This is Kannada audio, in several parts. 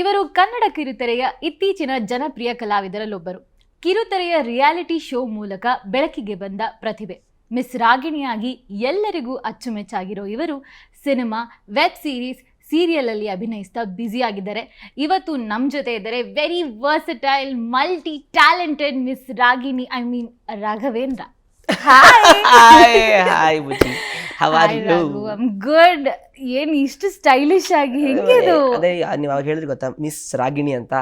ಇವರು ಕನ್ನಡ ಕಿರುತೆರೆಯ ಇತ್ತೀಚಿನ ಜನಪ್ರಿಯ ಕಲಾವಿದರಲ್ಲೊಬ್ಬರು. ಕಿರುತೆರೆಯ ರಿಯಾಲಿಟಿ ಶೋ ಮೂಲಕ ಬೆಳಕಿಗೆ ಬಂದ ಪ್ರತಿಭೆ. ಮಿಸ್ ರಾಗಿಣಿಯಾಗಿ ಎಲ್ಲರಿಗೂ ಅಚ್ಚುಮೆಚ್ಚಾಗಿರೋ ಇವರು ಸಿನಿಮಾ, ವೆಬ್ ಸೀರೀಸ್ ಸೀರಿಯಲ್ ಅಲ್ಲಿ ಅಭಿನಯಿಸ್ತಾ ಬ್ಯುಸಿ ಆಗಿದ್ದಾರೆ ಇವತ್ತು ನಮ್ಮ ಜೊತೆ ಇದ್ದಾರೆ very versatile multi talented miss Ragini I mean Raghavendra. Hi hi Bujji how are you good ಏನ್ ಇಷ್ಟು ಸ್ಟೈಲಿಶ್ ಆಗಿ ಹೆಂಗಿದು? ಅದೇ ನೀವು ಅವಾಗ ಹೇಳಿದ್ರಿ ಗೊತ್ತಾ ಮಿಸ್ ರಾಗಿಣಿ ಅಂತ.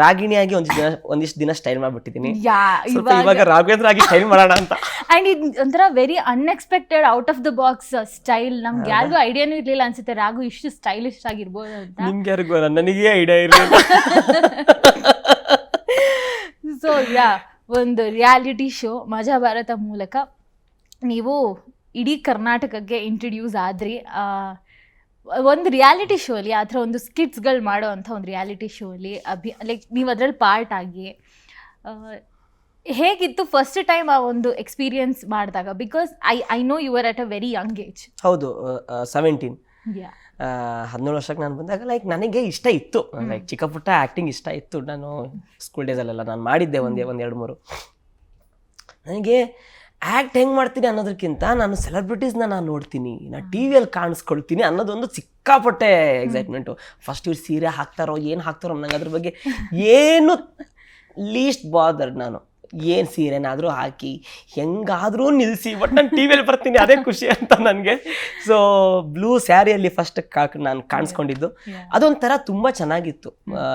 ರಾಗಿಣಿಯಾಗಿ ಒಂದಿಷ್ಟು ದಿನ ಒಂದಿಷ್ಟು ದಿನ ಸ್ಟೈಲ್ ಮಾಡ್ಬಿಟ್ಟಿದ್ದೀನಿ ಯಾ ಸ್ವಲ್ಪ ಇವಾಗ ರಾಘವೇಂದ್ರ ಆಗಿ ಸ್ಟೈಲ್ ಮಾಡೋಣ ಅಂತ. ಅಂಡ್ ಇದು ಒಂಥರ very unexpected out of the box style ನಮ್ಗೆ ಯಾರಿಗೂ ಐಡಿಯಾನು ಇರ್ಲಿಲ್ಲ ಅನ್ಸುತ್ತೆ. ರಾಘು ಇಷ್ಟು ಸ್ಟೈಲಿಶ್ ಆಗಿರ್ಬೋದು ಅಂತ. ನಿಮ್ಗೆ ಯಾರಿಗೂ ನನಗೆ ಐಡಿಯಾ ಇರಲಿಲ್ಲ. ಸೊ ಯಾ ಒಂದು ರಿಯಾಲಿಟಿ ಶೋ ಮಜಾ ಭಾರತ ಮೂಲಕ ನೀವು ಇಡೀ ಕರ್ನಾಟಕಕ್ಕೆ ಇಂಟ್ರಡ್ಯೂಸ್ ಆದ್ರಿ. ಒಂದು ರಿಯಾಲಿಟಿ ಶೋ ಅಲ್ಲಿ ಆ ಥರ ಒಂದು ಸ್ಕಿಟ್ಸ್ಗಳು ಮಾಡೋ ಅಂಥ ಒಂದು ರಿಯಾಲಿಟಿ ಶೋ ಅಲ್ಲಿ ಅಭಿ ಲೈಕ್ ನೀವು ಅದ್ರಲ್ಲಿ ಪಾರ್ಟ್ ಆಗಿ ಹೇಗಿತ್ತು ಫಸ್ಟ್ ಟೈಮ್ ಆ ಒಂದು ಎಕ್ಸ್ಪೀರಿಯನ್ಸ್ ಮಾಡಿದಾಗ? Because I I know you are at a very young age ಹೌದು ಸೆವೆಂಟೀನ್ ಯಾ ಹದಿನೇಳು ವರ್ಷಕ್ಕೆ ನಾನು ಬಂದಾಗ ಲೈಕ್ ನನಗೆ ಇಷ್ಟ ಇತ್ತು. ಲೈಕ್ ಚಿಕ್ಕ ಪುಟ್ಟ ಆ್ಯಕ್ಟಿಂಗ್ ಇಷ್ಟ ಇತ್ತು. ನಾನು ಸ್ಕೂಲ್ ಡೇಸಲ್ಲೆಲ್ಲ ನಾನು ಮಾಡಿದ್ದೆ ಒಂದೇ ಒಂದು ಎರಡು ಮೂರು. ನನಗೆ ಆ್ಯಕ್ಟ್ ಹೆಂಗೆ ಮಾಡ್ತೀನಿ ಅನ್ನೋದಕ್ಕಿಂತ ನಾನು ಸೆಲೆಬ್ರಿಟೀಸ್ನ ನಾನು ನೋಡ್ತೀನಿ. ನಾನು ಟಿ ವಿಯಲ್ಲಿ ಕಾಣಿಸ್ಕೊಳ್ತೀನಿ ಅನ್ನೋದೊಂದು ಸಿಕ್ಕಾಪಟ್ಟೆ ಎಕ್ಸೈಟ್ಮೆಂಟು ಫಸ್ಟ್ ಇವ್ರು ಸೀರೆ ಹಾಕ್ತಾರೋ ಏನು ಹಾಕ್ತಾರೋ ನನಗೆ ಅದ್ರ ಬಗ್ಗೆ ಏನು ಲೀಸ್ಟ್ ಬಾದರ್ ನಾನು. ಏನು ಸೀರೆನಾದರೂ ಹಾಕಿ ಹೆಂಗಾದರೂ ನಿಲ್ಲಿಸಿ ಬಟ್ ನಾನು ಟಿ ವಿಯಲ್ಲಿ ಬರ್ತೀನಿ ಅದೇ ಖುಷಿ ಅಂತ ನನಗೆ. ಸೊ ಬ್ಲೂ ಸ್ಯಾರಿಯಲ್ಲಿ ಫಸ್ಟ್ ಕಾ ನಾನು ಕಾಣಿಸ್ಕೊಂಡಿದ್ದು. ಅದೊಂಥರ ತುಂಬ ಚೆನ್ನಾಗಿತ್ತು.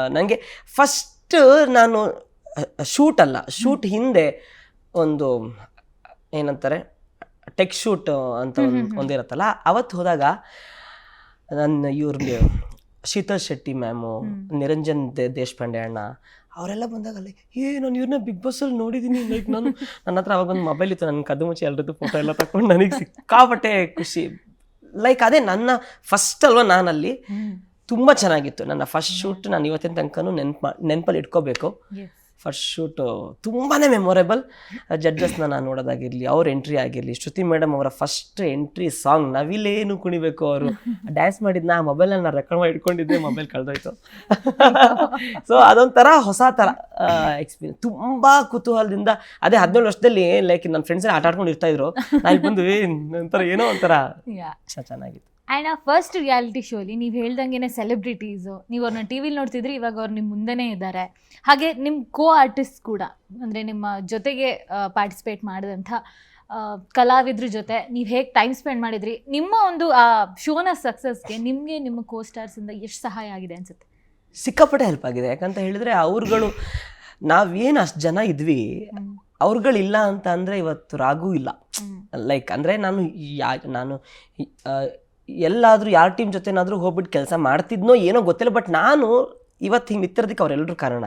ನನಗೆ ಫಸ್ಟ್ ನಾನು ಶೂಟ್ ಅಲ್ಲ ಶೂಟ್ ಹಿಂದೆ ಒಂದು ಏನಂತಾರೆ ಟೆಕ್ ಶೂಟ್ ಅಂತ ಒಂದು ಒಂದಿರುತ್ತಲ್ಲ ಅವತ್ತು ಹೋದಾಗ ನನ್ನ ಇವ್ರಿಗೆ ಶೀತಲ್ ಶೆಟ್ಟಿ ಮ್ಯಾಮು ನಿರಂಜನ್ ದೇ ದೇಶಪಾಂಡೆ ಅಣ್ಣ ಅವರೆಲ್ಲ ಬಂದಾಗ ಅಲ್ಲಿ ಏ ನಾನು ಇವ್ರನ್ನ ಬಿಗ್ ಬಾಸಲ್ಲಿ ನೋಡಿದ್ದೀನಿ ಲೈಕ್ ನಾನು ನನ್ನ ಹತ್ರ ಅವಾಗ ಒಂದು ಮೊಬೈಲ್ ಇತ್ತು ನನ್ನ ಕದ್ದು ಮುಚ್ಚಿ ಎಲ್ರದ್ದು ಫೋಟೋ ಎಲ್ಲ ತಗೊಂಡು ನನಗೆ ಸಿಕ್ಕಾಪಟ್ಟೆ ಖುಷಿ. ಲೈಕ್ ಅದೇ ನನ್ನ ಫಸ್ಟ್ ಅಲ್ವಾ ನಾನಲ್ಲಿ? ತುಂಬ ಚೆನ್ನಾಗಿತ್ತು. ನನ್ನ ಫಸ್ಟ್ ಶೂಟ್ ನಾನು ಇವತ್ತಿನ ತನಕನೂ ನೆನ್ಪು ನೆನಪಲ್ಲಿ ಇಟ್ಕೋಬೇಕು. ಫಸ್ಟ್ ಶೂಟು ತುಂಬಾ ಮೆಮೊರೇಬಲ್ ಜಡ್ಜಸ್ನ ನಾನು ನೋಡೋದಾಗಿರಲಿ ಅವ್ರ ಎಂಟ್ರಿ ಆಗಿರಲಿ ಶ್ರುತಿ ಮೇಡಮ್ ಅವರ ಫಸ್ಟ್ ಎಂಟ್ರಿ ಸಾಂಗ್ ನವಿಲೇನು ಕುಣಿಬೇಕು ಅವರು? ಡ್ಯಾನ್ಸ್ ಮಾಡಿದ್ದು ನಾ ಮೊಬೈಲಲ್ಲಿ ನಾನು ರೆಕಾರ್ಡ್ ಮಾಡಿ ಇಟ್ಕೊಂಡಿದ್ದೆ ಮೊಬೈಲ್ ಕಳೆದೋಯ್ತು. ಸೊ ಅದೊಂಥರ ಹೊಸ ಥರ ಎಕ್ಸ್ಪೀರಿಯನ್ಸ್ ತುಂಬ ಕುತೂಹಲದಿಂದ ಅದೇ ಹದಿನೇಳು ವರ್ಷದಲ್ಲಿ ಲೈಕ್ ನನ್ನ ಫ್ರೆಂಡ್ಸ್ ಆಟ ಆಡ್ಕೊಂಡು ಇರ್ತಾಯಿದ್ರು ನಾನು ಬಂದು ಒಂಥರ ಏನೋ ಒಂಥರ ಚೆನ್ನಾಗಿತ್ತು. ಆ್ಯಂಡ್ ಆ ಫಸ್ಟ್ ರಿಯಾಲಿಟಿ ಶೋಲಿ ನೀವು ಹೇಳ್ದಂಗೆ ಸೆಲೆಬ್ರಿಟೀಸು ನೀವು ಅವ್ರನ್ನ ಟಿ ವಿಲಿ ನೋಡ್ತಿದ್ರಿ ಇವಾಗ ಅವ್ರು ನಿಮ್ಮ ಮುಂದೆನೇ ಇದ್ದಾರೆ ಹಾಗೆ ನಿಮ್ಮ ಕೋ ಆರ್ಟಿಸ್ಟ್ ಕೂಡ ಅಂದರೆ ನಿಮ್ಮ ಜೊತೆಗೆ ಪಾರ್ಟಿಸಿಪೇಟ್ ಮಾಡಿದಂಥ ಕಲಾವಿದ್ರ ಜೊತೆ ನೀವು ಹೇಗೆ ಟೈಮ್ ಸ್ಪೆಂಡ್ ಮಾಡಿದ್ರಿ ನಿಮ್ಮ ಒಂದು ಆ ಶೋನ ಸಕ್ಸಸ್ಗೆ ನಿಮಗೆ ನಿಮ್ಮ ಕೋ ಸ್ಟಾರ್ಸಿಂದ ಎಷ್ಟು ಸಹಾಯ ಆಗಿದೆ ಅನ್ಸುತ್ತೆ? ಸಿಕ್ಕಾಪಟ್ಟೆ ಹೆಲ್ಪ್ ಆಗಿದೆ. ಯಾಕಂತ ಹೇಳಿದ್ರೆ ಅವ್ರುಗಳು ನಾವೇನು ಅಷ್ಟು ಜನ ಇದ್ವಿ ಅವ್ರುಗಳಿಲ್ಲ ಅಂತ ಅಂದರೆ ಇವತ್ತು ರಾಗೂ ಇಲ್ಲ. ಲೈಕ್ ಅಂದರೆ ನಾನು ಯಾ ನಾನು ಎಲ್ಲಾದರೂ ಯಾರ ಟೀಮ್ ಜೊತೆನಾದರೂ ಹೋಗ್ಬಿಟ್ಟು ಕೆಲಸ ಮಾಡ್ತಿದ್ನೋ ಏನೋ ಗೊತ್ತಿಲ್ಲ ಬಟ್ ನಾನು ಇವತ್ತು ಹಿಂಗೆ ನಿತ್ತಿರೋದಕ್ಕೆ ಅವರೆಲ್ಲರೂ ಕಾರಣ.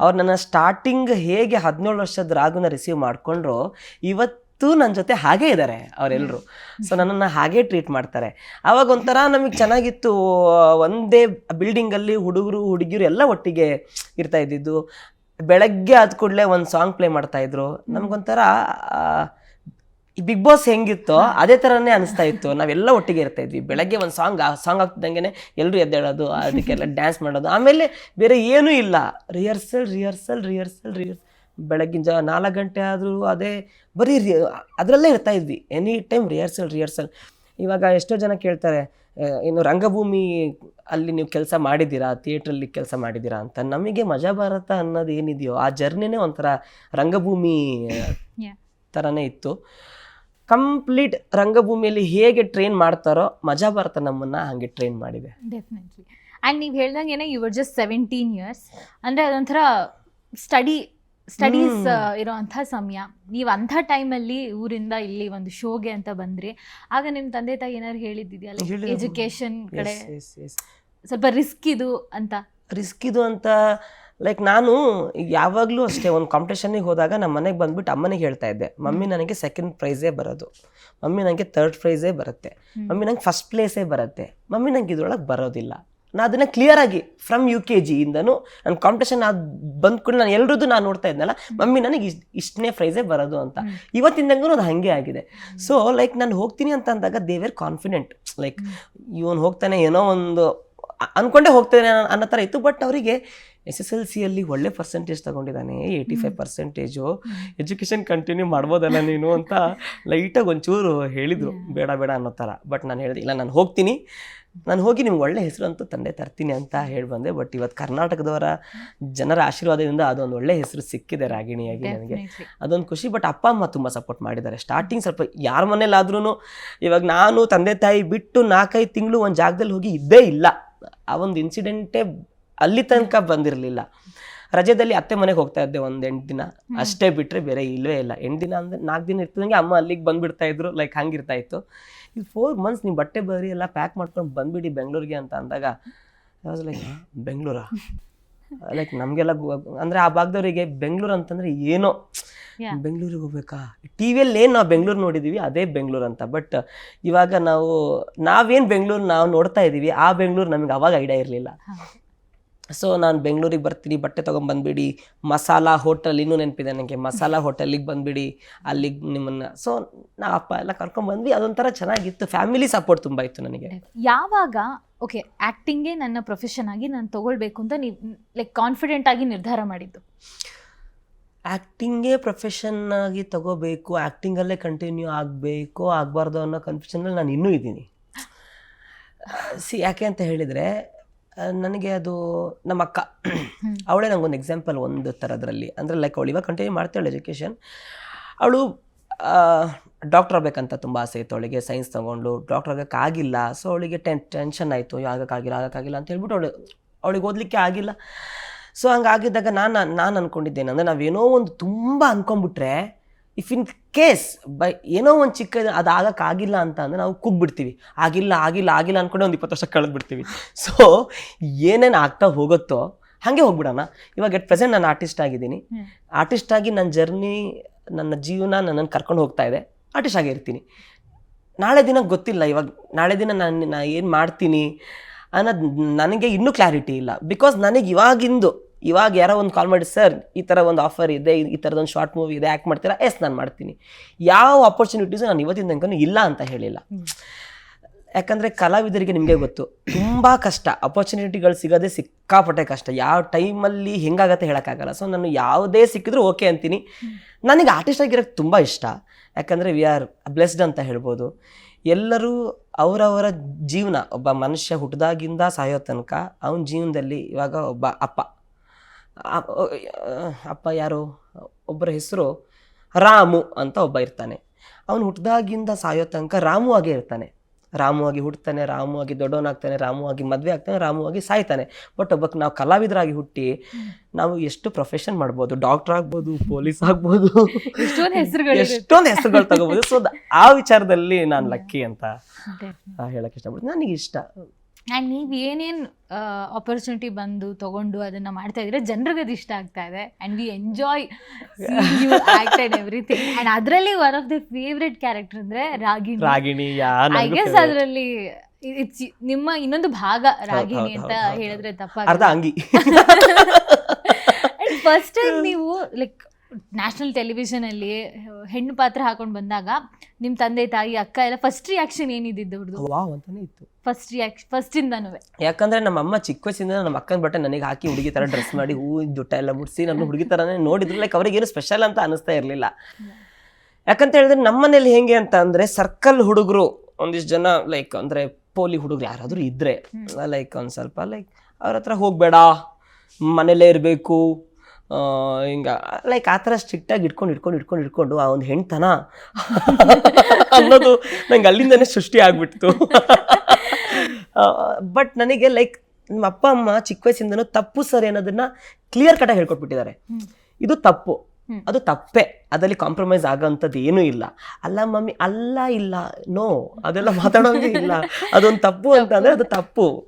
ಅವ್ರು ನನ್ನ ಸ್ಟಾರ್ಟಿಂಗ್ ಹೇಗೆ ಹದಿನೇಳು ವರ್ಷದ ರಾಗುನ ರಿಸೀವ್ ಮಾಡಿಕೊಂಡ್ರು ಇವತ್ತು ನನ್ನ ಜೊತೆ ಹಾಗೇ ಇದ್ದಾರೆ ಅವರೆಲ್ಲರೂ ಸೊ ನನ್ನನ್ನು ಹಾಗೇ ಟ್ರೀಟ್ ಮಾಡ್ತಾರೆ. ಆವಾಗ ಒಂಥರ ನಮಗೆ ಚೆನ್ನಾಗಿತ್ತು ಒಂದೇ ಬಿಲ್ಡಿಂಗಲ್ಲಿ ಹುಡುಗರು ಹುಡುಗಿಯರು ಎಲ್ಲ ಒಟ್ಟಿಗೆ ಇರ್ತಾ ಇದ್ದಿದ್ದು. ಬೆಳಗ್ಗೆ ಆದ ಕೂಡಲೇ ಒಂದು ಸಾಂಗ್ ಪ್ಲೇ ಮಾಡ್ತಾ ಇದ್ರು. ನಮಗೊಂಥರ ಈ ಬಿಗ್ ಬಾಸ್ ಹೆಂಗಿತ್ತೋ ಅದೇ ಥರನೇ ಅನಿಸ್ತಾ ಇತ್ತು. ನಾವೆಲ್ಲ ಒಟ್ಟಿಗೆ ಇರ್ತಾ ಇದ್ವಿ. ಬೆಳಗ್ಗೆ ಒಂದು ಸಾಂಗ್ ಆ ಸಾಂಗ್ ಆಗ್ತಿದ್ದಂಗೆ ಎಲ್ಲರೂ ಎದ್ದೇಳೋದು ಅದಕ್ಕೆಲ್ಲ ಡ್ಯಾನ್ಸ್ ಮಾಡೋದು. ಆಮೇಲೆ ಬೇರೆ ಏನೂ ಇಲ್ಲ. ರಿಹರ್ಸಲ್ ರಿಹರ್ಸಲ್ ರಿಹರ್ಸಲ್ ರಿಹರ್ಸಲ್ ಬೆಳಗ್ಗಿನ ಜಾ ನಾಲ್ಕು ಗಂಟೆ ಆದರೂ ಅದೇ ಬರೀ ರಿ ಅದರಲ್ಲೇ ಇರ್ತಾ ಇದ್ವಿ. ಎನಿ ಟೈಮ್ ರಿಹರ್ಸಲ್ ರಿಹರ್ಸಲ್ ಇವಾಗ ಎಷ್ಟೋ ಜನ ಕೇಳ್ತಾರೆ ಏನು ರಂಗಭೂಮಿ ಅಲ್ಲಿ ನೀವು ಕೆಲಸ ಮಾಡಿದ್ದೀರಾ? ಥಿಯೇಟ್ರಲ್ಲಿ ಕೆಲಸ ಮಾಡಿದ್ದೀರಾ? ಅಂತ. ನಮಗೆ ಮಜಾ ಭಾರತ ಅನ್ನೋದು ಏನಿದೆಯೋ ಆ ಜರ್ನಿನೇ ಒಂಥರ ರಂಗಭೂಮಿ. ಥರನೇ ಇತ್ತು. ಕಂಪ್ಲೀಟ್ ರಂಗಭೂಮಿಯಲ್ಲಿ ಹೇಗೆ ಟ್ರೈನ್ ಮಾಡ್ತಾರೋ ಮಜಾ ಬರ್ತಾ ನಮ್ಮನ್ನ ಹಂಗೆ ಟ್ರೈನ್ ಮಾಡಿದೆ. ಡೆಫಿನೆಟ್ಲಿ ಆ್ಯಂಡ್ ನೀವು ಹೇಳ್ದಂಗೆ you your just seventeen years ಅಂದರೆ ಅದೊಂಥರ ಸ್ಟಡಿ ಸ್ಟಡೀಸ್ ಇರೋವಂಥ ಸಮಯ. ನೀವು ಅಂಥ ಟೈಮಲ್ಲಿ ಊರಿಂದ ಇಲ್ಲಿ ಒಂದು ಶೋಗೆ ಅಂತ ಬಂದ್ರಿ. ಆಗ ನಿಮ್ಮ ತಂದೆ ತಾಯಿ ಏನಾದ್ರು ಹೇಳಿದ್ದಿದೆಯಲ್ಲ? ಎಜುಕೇಷನ್ ಎಜುಕೇಶನ್ ಕಡೆ ಸ್ವಲ್ಪ ರಿಸ್ಕ್ ಇದು ಅಂತ. ರಿಸ್ಕ್ ಇದು ಅಂತ ಲೈಕ್ ನಾನು ಯಾವಾಗಲೂ ಅಷ್ಟೇ ಒಂದು ಕಾಂಪಿಟೇಷನಿಗೆ ಹೋದಾಗ ನಮ್ಮ ಮನೆಗೆ ಬಂದ್ಬಿಟ್ಟು ಅಮ್ಮನಿಗೆ ಹೇಳ್ತಾ ಇದ್ದೆ ಮಮ್ಮಿ ನನಗೆ ಸೆಕೆಂಡ್ ಪ್ರೈಸೇ ಬರೋದು. ಮಮ್ಮಿ ನನಗೆ ಥರ್ಡ್ ಪ್ರೈಸೇ ಬರುತ್ತೆ. ಮಮ್ಮಿ ನಂಗೆ ಫಸ್ಟ್ ಪ್ಲೇಸೇ ಬರುತ್ತೆ. ಮಮ್ಮಿ ನಂಗೆ ಇದ್ರೊಳಗೆ ಬರೋದಿಲ್ಲ. ನಾನು ಅದನ್ನು ಕ್ಲಿಯರ್ ಆಗಿ ಫ್ರಮ್ ಯು ಕೆ ಜಿಯಿಂದನೂ ನನ್ನ ಕಾಂಪಿಟೇಷನ್ ಅದು ಕೂಡ ನಾನು ಎಲ್ರದ್ದು ನಾನು ನೋಡ್ತಾ ಇದ್ನಲ್ಲ ಮಮ್ಮಿ ನನಗೆ ಇಷ್ಟು ಇಷ್ಟನೇ ಪ್ರೈಸೇ ಬರೋದು ಅಂತ. ಇವತ್ತಿಂದಂಗೂ ಅದು ಹಾಗೆ ಆಗಿದೆ. ಸೊ ಲೈಕ್ ನಾನು ಹೋಗ್ತೀನಿ ಅಂತ ಅಂದಾಗ ದೇ ದೇವೇರ್ ಕಾನ್ಫಿಡೆಂಟ್ ಲೈಕ್ ಇವನು ಹೋಗ್ತಾನೆ ಏನೋ ಒಂದು ಅಂದ್ಕೊಂಡೇ ಅನ್ಕೊಂಡೇ ಹೋಗ್ತೇನೆ ಅನ್ನೋ ಥರ ಇತ್ತು. ಬಟ್ ಅವರಿಗೆ ಎಸ್ ಎಸ್ ಎಲ್ ಸಿಯಲ್ಲಿ ಒಳ್ಳೆ percentage ತಗೊಂಡಿದ್ದಾನೆ eighty five percentage education continue ಮಾಡ್ಬೋದಲ್ಲ ನೀನು ಅಂತ ಲೈಟಾಗಿ ಒಂಚೂರು ಹೇಳಿದರು. ಬೇಡ ಬೇಡ ಅನ್ನೋ ಥರ. ಬಟ್ ನಾನು ಹೇಳಿದೆ ಇಲ್ಲ ನಾನು ಹೋಗ್ತೀನಿ. ನಾನು ಹೋಗಿ ನಿಮ್ಗೆ ಒಳ್ಳೆ ಹೆಸರು ಅಂತೂ ತಂದೆ ತರ್ತೀನಿ ಅಂತ ಹೇಳಿ ಬಂದೆ. ಬಟ್ ಇವತ್ತು ಕರ್ನಾಟಕದವರ ಜನರ ಆಶೀರ್ವಾದದಿಂದ ಅದೊಂದು ಒಳ್ಳೆ ಹೆಸರು ಸಿಕ್ಕಿದೆ ರಾಗಿಣಿಯಾಗಿ ನನಗೆ. ಅದೊಂದು ಖುಷಿ. ಬಟ್ ಅಪ್ಪ ಅಮ್ಮ ತುಂಬ ಸಪೋರ್ಟ್ ಮಾಡಿದ್ದಾರೆ. ಸ್ಟಾರ್ಟಿಂಗ್ ಸ್ವಲ್ಪ ಯಾರ ಮನೇಲಾದ್ರೂ ಇವಾಗ ನಾನು ತಂದೆ ತಾಯಿ ಬಿಟ್ಟು ನಾಲ್ಕೈದು ತಿಂಗಳು ಒಂದು ಜಾಗದಲ್ಲಿ ಹೋಗಿ ಇದ್ದೇ ಇಲ್ಲ. ಆ ಒಂದು ಇನ್ಸಿಡೆಂಟೇ ಅಲ್ಲಿ ತನಕ ಬಂದಿರಲಿಲ್ಲ. ರಜೆದಲ್ಲಿ ಅತ್ತೆ ಮನೆಗೆ ಹೋಗ್ತಾ ಇದ್ದೆ ಒಂದು ಎಂಟು ದಿನ. ಅಷ್ಟೇ ಬಿಟ್ಟರೆ ಬೇರೆ ಇಲ್ಲವೇ ಇಲ್ಲ. ಎಂಟು ದಿನ ಅಂದರೆ ನಾಲ್ಕು ದಿನ ಇರ್ತದಂಗೆ ಅಮ್ಮ ಅಲ್ಲಿಗೆ ಬಂದ್ಬಿಡ್ತಾ ಇದ್ರು ಲೈಕ್ ಹಂಗಿರ್ತಾ ಇತ್ತು. ಈ ಫೋರ್ ಮಂತ್ಸ್ ನೀವು ಬಟ್ಟೆ ಬರಿ ಎಲ್ಲ ಪ್ಯಾಕ್ ಮಾಡ್ಕೊಂಡು ಬಂದ್ಬಿಡಿ ಬೆಂಗಳೂರಿಗೆ ಅಂತ ಅಂದಾಗ ವಾಸ್ ಲೈಕ್ ಬೆಂಗಳೂರಾ? ಲೈಕ್ ನಮಗೆಲ್ಲ ಅಂದರೆ ಆ ಭಾಗದವರಿಗೆ ಬೆಂಗಳೂರು ಅಂತಂದರೆ ಏನೋ ಬೆಂಗಳೂರಿಗೆ ಹೋಗ್ಬೇಕಾ? ಟಿ ವಿಯಲ್ಲಿ ಏನು ನಾವು ಬೆಂಗಳೂರು ನೋಡಿದ್ದೀವಿ ಅದೇ ಬೆಂಗಳೂರು ಅಂತ. ಬಟ್ ಇವಾಗ ನಾವು ನಾವೇನು ಬೆಂಗಳೂರು ನಾವು ನೋಡ್ತಾ ಇದ್ದೀವಿ ಆ ಬೆಂಗಳೂರು ನಮಗೆ ಅವಾಗ ಐಡಿಯಾ ಇರಲಿಲ್ಲ. ಸೊ ನಾನು ಬೆಂಗಳೂರಿಗೆ ಬರ್ತೀನಿ ಬಟ್ಟೆ ತೊಗೊಂಬಂದ್ಬಿಡಿ ಮಸಾಲ ಹೋಟೆಲ್ ಇನ್ನೂ ನೆನಪಿದೆ ನನಗೆ ಮಸಾಲ ಹೋಟೆಲಿಗೆ ಬಂದುಬಿಡಿ. ಅಲ್ಲಿಗೆ ನಿಮ್ಮನ್ನು. ಸೊ ನಾ ಅಪ್ಪ ಎಲ್ಲ ಕರ್ಕೊಂಡ್ಬಂದ್ವಿ ಅದೊಂಥರ ಚೆನ್ನಾಗಿತ್ತು. ಫ್ಯಾಮಿಲಿ ಸಪೋರ್ಟ್ ತುಂಬ ಇತ್ತು ನನಗೆ. ಯಾವಾಗ ಓಕೆ ಆ್ಯಕ್ಟಿಂಗೇ ನನ್ನ ಪ್ರೊಫೆಷನ್ ಆಗಿ ನಾನು ತೊಗೊಳ್ಬೇಕು ಅಂತ ನೀವು ಲೈಕ್ ಕಾನ್ಫಿಡೆಂಟ್ ಆಗಿ ನಿರ್ಧಾರ ಮಾಡಿದ್ದು? ಆ್ಯಕ್ಟಿಂಗೇ ಪ್ರೊಫೆಷನ್ ಆಗಿ ತಗೋಬೇಕು ಆ್ಯಕ್ಟಿಂಗಲ್ಲೇ ಕಂಟಿನ್ಯೂ ಆಗಬೇಕು ಆಗಬಾರ್ದು ಅನ್ನೋ ಕನ್ಫ್ಯೂಷನಲ್ಲಿ ನಾನು ಇನ್ನೂ ಇದ್ದೀನಿ. ಸಿ ಯಾಕೆ ಅಂತ ಹೇಳಿದರೆ ನನಗೆ ಅದು ನಮ್ಮ ಅಕ್ಕ. ಅವಳೇ ನಂಗೊಂದು ಎಕ್ಸಾಂಪಲ್ ಒಂದು ಥರದ್ರಲ್ಲಿ ಅಂದರೆ ಲೈಕ್ ಅವಳು ಇವಾಗ ಕಂಟಿನ್ಯೂ ಮಾಡ್ತಾಳೆ ಎಜುಕೇಷನ್ ಅವಳು ಡಾಕ್ಟರ್ ಆಗಬೇಕಂತ ತುಂಬ ಆಸೆ ಇತ್ತು ಅವಳಿಗೆ ಸೈನ್ಸ್ ತೊಗೊಂಡು. ಡಾಕ್ಟರ್ ಆಗೋಕ್ಕಾಗಿಲ್ಲ ಸೊ ಅವಳಿಗೆ ಟೆನ್ ಟೆನ್ಷನ್ ಆಯಿತು. ಆಗೋಕ್ಕಾಗಿಲ್ಲ ಆಗೋಕ್ಕಾಗಿಲ್ಲ ಅಂತ ಹೇಳ್ಬಿಟ್ಟು ಅವಳು ಅವಳಿಗೆ ಓದಲಿಕ್ಕೆ ಆಗಿಲ್ಲ. ಸೊ ಹಂಗಾಗಿದ್ದಾಗ ನಾನು ನಾನು ಅಂದ್ಕೊಂಡಿದ್ದೇನೆ ಅಂದರೆ ನಾವೇನೋ ಒಂದು ತುಂಬ ಅಂದ್ಕೊಂಬಿಟ್ರೆ ಇಫ್ ಇನ್ ಕೇಸ್ ಬೈ ಏನೋ ಒಂದು ಚಿಕ್ಕ ಅದು ಆಗೋಕ್ಕಾಗಿಲ್ಲ ಅಂತ ಅಂದರೆ ನಾವು ಕುಗ್ಬಿಡ್ತೀವಿ. ಆಗಿಲ್ಲ ಆಗಿಲ್ಲ ಆಗಿಲ್ಲ ಅಂದ್ಕೊಂಡೆ ಒಂದು ಇಪ್ಪತ್ತು ವರ್ಷ ಕಳೆದ್ಬಿಡ್ತೀವಿ. ಸೊ ಏನೇನು ಆಗ್ತಾ ಹೋಗುತ್ತೋ ಹಾಗೆ ಹೋಗ್ಬಿಡೋಣ. ಇವಾಗ ಎಟ್ ಪ್ರೆಸೆಂಟ್ ನಾನು ಆರ್ಟಿಸ್ಟ್ ಆಗಿದ್ದೀನಿ. ಆರ್ಟಿಸ್ಟ್ ಆಗಿ ನನ್ನ ಜರ್ನಿ ನನ್ನ ಜೀವನ ನನ್ನನ್ನು ಕರ್ಕೊಂಡು ಹೋಗ್ತಾ ಇದೆ. ಆರ್ಟಿಸ್ಟ್ ಆಗಿ ಇರ್ತೀನಿ. ನಾಳೆ ದಿನ ಗೊತ್ತಿಲ್ಲ ಇವಾಗ ನಾಳೆ ದಿನ ನಾನು ನಾ ಏನು ಮಾಡ್ತೀನಿ ಅನ್ನೋದು ನನಗೆ ಇನ್ನೂ ಕ್ಲಾರಿಟಿ ಇಲ್ಲ. ಬಿಕಾಸ್ ನನಗೆ ಇವಾಗಿಂದು ಇವಾಗ ಯಾರೋ ಒಂದು ಕಾಲ್ ಮಾಡಿ ಸರ್ ಈ ಥರ ಒಂದು ಆಫರ್ ಇದೆ ಈ- ಥರದ ಒಂದು ಶಾರ್ಟ್ ಮೂವಿ ಇದೆ ಆ್ಯಕ್ಟ್ ಮಾಡ್ತೀರಾ? ಎಸ್ ನಾನು ಮಾಡ್ತೀನಿ. ಯಾವ ಅಪರ್ಚುನಿಟೀಸು ನಾನು ಇವತ್ತಿನ ತನಕ ಇಲ್ಲ ಅಂತ ಹೇಳಿಲ್ಲ. ಯಾಕಂದರೆ ಕಲಾವಿದರಿಗೆ ನಿಮಗೆ ಗೊತ್ತು ತುಂಬ ಕಷ್ಟ. ಅಪರ್ಚುನಿಟಿಗಳು ಸಿಗೋದೇ ಸಿಕ್ಕಾಪಟ್ಟೆ ಕಷ್ಟ. ಯಾವ ಟೈಮಲ್ಲಿ ಹೆಂಗಾಗತ್ತೆ ಹೇಳೋಕ್ಕಾಗಲ್ಲ. ಸೊ ನಾನು ಯಾವುದೇ ಸಿಕ್ಕಿದ್ರೂ ಓಕೆ ಅಂತೀನಿ. ನನಗೆ ಆರ್ಟಿಸ್ಟ್ ಆಗಿರೋಕ್ಕೆ ತುಂಬ ಇಷ್ಟ. ಯಾಕಂದರೆ ವಿ ಆರ್ ಬ್ಲೆಸ್ಡ್ ಅಂತ ಹೇಳ್ಬೋದು. ಎಲ್ಲರೂ ಅವರವರ ಜೀವನ ಒಬ್ಬ ಮನುಷ್ಯ ಹುಟ್ಟಿದಾಗಿಂದ ಸಾಯೋ ತನಕ ಅವನ ಜೀವನದಲ್ಲಿ ಇವಾಗ ಒಬ್ಬ ಅಪ್ಪ. ಅಪ್ಪ ಯಾರು? ಒಬ್ಬರ ಹೆಸರು ರಾಮು ಅಂತ ಒಬ್ಬ ಇರ್ತಾನೆ. ಅವನು ಹುಟ್ಟಿದಾಗಿಂದ ಸಾಯೋ ತನಕ ರಾಮು ಆಗೇ ಇರ್ತಾನೆ. ರಾಮು ಆಗಿ ಹುಟ್ಟುತ್ತಾನೆ ರಾಮು ಆಗಿ ದೊಡ್ಡವನಾಗ್ತಾನೆ ರಾಮು ಆಗಿ ಮದುವೆ ಆಗ್ತಾನೆ ರಾಮು ಆಗಿ ಸಾಯ್ತಾನೆ. ಬಟ್ ಒಬ್ಬಕ್ಕೆ ನಾವು ಕಲಾವಿದರಾಗಿ ಹುಟ್ಟಿ ನಾವು ಎಷ್ಟು ಪ್ರೊಫೆಷನ್ ಮಾಡ್ಬೋದು ಡಾಕ್ಟರ್ ಆಗ್ಬೋದು ಪೊಲೀಸ್ ಆಗ್ಬೋದು ಎಷ್ಟೊಂದು ಹೆಸರುಗಳು ಎಷ್ಟೊಂದು ಹೆಸರುಗಳು ತಗೋಬೋದು. ಸೊ ಆ ವಿಚಾರದಲ್ಲಿ ನಾನು ಲಕ್ಕಿ ಅಂತ ಆ, ಹೇಳಕ್ ಇಷ್ಟಪಡ್ತೀನಿ. ನನಗೆ ಇಷ್ಟ ಆ್ಯಂಡ್ ನೀವು ಏನೇನು ಆಪರ್ಚುನಿಟಿ ಬಂದು ತಗೊಂಡು ಅದನ್ನ ಮಾಡ್ತಾ ಇದ್ರೆ ಜನರಿಗೆ ಅದು ಇಷ್ಟ ಆಗ್ತಾ ಇದೆ. And we enjoy you act and everything and ಅದರಲ್ಲಿ one of the favourite character ಅಂದರೆ ರಾಗಿಣಿ. ರಾಗಿಣಿ ಐ ಗೆಸ್ ಅದರಲ್ಲಿ ಇಟ್ಸ್ ನಿಮ್ಮ ಇನ್ನೊಂದು ಭಾಗ ರಾಗಿಣಿ ಅಂತ ಹೇಳಿದ್ರೆ ತಪ್ಪ ಅರ್ಧ ಅಂಗಿ. ಫಸ್ಟ್ ಟೈಮ್ ನೀವು ಲೈಕ್ ನ್ಯಾಷನಲ್ ಟೆಲಿವಿಷನಲ್ಲಿ ಹೆಣ್ಣು ಪಾತ್ರ ಹಾಕೊಂಡು ಬಂದಾಗ ನಿಮ್ಮ ತಂದೆ ತಾಯಿ ಅಕ್ಕ ಎಲ್ಲ ಫಸ್ಟ್ ರಿಯಾಕ್ಷನ್ ಏನಿದ್ದು ಅವ್ರದ್ದು ವಾವ್ ಅಂತಾನೆ ಇತ್ತು. ಫಸ್ಟ್ ರಿಯಾಕ್ಷನ್ ಫಸ್ಟ್ ಇಂದನೂ ಯಾಕಂದ್ರೆ ನಮ್ಮ ಅಮ್ಮ ಚಿಕ್ಕ ವಯಸ್ಸಿಂದ ನಮ್ಮ ಅಕ್ಕನ ಬಟ್ಟೆ ನನಗೆ ಹಾಕಿ ಹುಡುಗಿ ತರ ಡ್ರೆಸ್ ಮಾಡಿ ಹೂ ದುಟ್ಟ ಎಲ್ಲ ಮುಡಿಸಿ ನನ್ನ ಹುಡುಗಿ ತರನೇ ನೋಡಿದ್ರು. ಲೈಕ್ ಅವ್ರಿಗೆ ಏನು ಸ್ಪೆಷಲ್ ಅಂತ ಅನಿಸ್ತಾ ಇರಲಿಲ್ಲ. ಯಾಕಂತ ಹೇಳಿದ್ರೆ ನಮ್ಮನೇಲಿ ಹೆಂಗೆ ಅಂತ ಅಂದ್ರೆ ಸರ್ಕಲ್ ಹುಡುಗರು ಒಂದಿಷ್ಟು ಜನ ಲೈಕ್ ಅಂದ್ರೆ ಪೋಲಿ ಹುಡುಗರು ಯಾರಾದರೂ ಇದ್ರೆ ಲೈಕ್ ಒಂದು ಸ್ವಲ್ಪ ಲೈಕ್ ಅವ್ರ ಹತ್ರ ಹೋಗ್ಬೇಡ ಮನೇಲೇ ಇರಬೇಕು ಹಿಂಗ ಲೈಕ್ ಆ ಥರ ಸ್ಟ್ರಿಕ್ಟಾಗಿ ಇಟ್ಕೊಂಡು ಇಟ್ಕೊಂಡು ಇಟ್ಕೊಂಡು ಇಟ್ಕೊಂಡು ಆ ಒಂದು ಹೆಣ್ತನ ಅನ್ನೋದು ನಂಗೆ ಅಲ್ಲಿಂದನೇ ಸೃಷ್ಟಿ ಆಗಿಬಿಡ್ತು ಬಟ್ ನನಗೆ ಲೈಕ್ ನಿಮ್ಮ ಅಪ್ಪ ಅಮ್ಮ ಚಿಕ್ಕ ವಯಸ್ಸಿಂದನೂ ತಪ್ಪು ಸರಿ ಅನ್ನೋದನ್ನ ಕ್ಲಿಯರ್ ಕಟ್ಟಾಗಿ ಹೇಳ್ಕೊಟ್ಬಿಟ್ಟಿದ್ದಾರೆ. ಇದು ತಪ್ಪು. ಅದು ತಪ್ಪೆ. ಅದರಲ್ಲಿ ಕಾಂಪ್ರಮೈಸ್ ಆಗೋಂಥದ್ದು ಏನೂ ಇಲ್ಲ. ಅಲ್ಲ ಮಮ್ಮಿ ಅಲ್ಲ ಇಲ್ಲ ನೋ ಅದೆಲ್ಲ ಮಾತಾಡೋಂಗೆ ಇಲ್ಲ. ಅದೊಂದು ತಪ್ಪು ಅಂತ ಅಂದ್ರೆ ಅದು ತಪ್ಪು.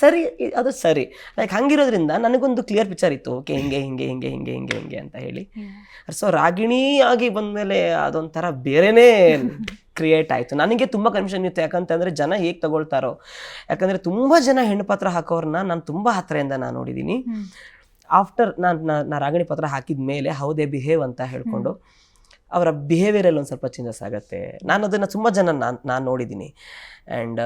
ಸರಿ ಅದು ಸರಿ. ಲೈಕ್ ಹಂಗಿರೋದ್ರಿಂದ ನನಗೊಂದು ಕ್ಲಿಯರ್ ಪಿಕ್ಚರ್ ಇತ್ತು. ಓಕೆ ಹಿಂಗೆ ಹಿಂಗೆ ಹಿಂಗೆ ಹಿಂಗೆ ಹಿಂಗೆ ಹಿಂಗೆ ಅಂತ ಹೇಳಿ. ಸೊ ರಾಗಿಣಿ ಆಗಿ ಬಂದಮೇಲೆ ಅದೊಂಥರ ಬೇರೆನೇ ಕ್ರಿಯೇಟ್ ಆಯಿತು. ನನಗೆ ತುಂಬ ಕನ್ಫ್ಯೂಷನ್ ಇತ್ತು. ಯಾಕಂತಂದರೆ ಜನ ಹೇಗೆ ತಗೊಳ್ತಾರೋ. ಯಾಕಂದರೆ ತುಂಬ ಜನ ಹೆಣ್ಣು ಪಾತ್ರ ಹಾಕೋರನ್ನ ನಾನು ತುಂಬ ಹತ್ತಿರದಿಂದ ನಾನು ನೋಡಿದ್ದೀನಿ. ಆಫ್ಟರ್ ನಾನು ನಾ ರಾಗಣಿ ಪತ್ರ ಹಾಕಿದ ಮೇಲೆ ಹೌ ದೇ ಬಿಹೇವ್ ಅಂತ ಹೇಳ್ಕೊಂಡು ಅವರ ಬಿಹೇವಿಯರಲ್ಲಿ ಒಂದು ಸ್ವಲ್ಪ ಚೇಂಜಸ್ ಆಗುತ್ತೆ. ನಾನು ಅದನ್ನು ತುಂಬ ಜನ ನಾನು ನಾನು ನೋಡಿದ್ದೀನಿ ಆ್ಯಂಡ್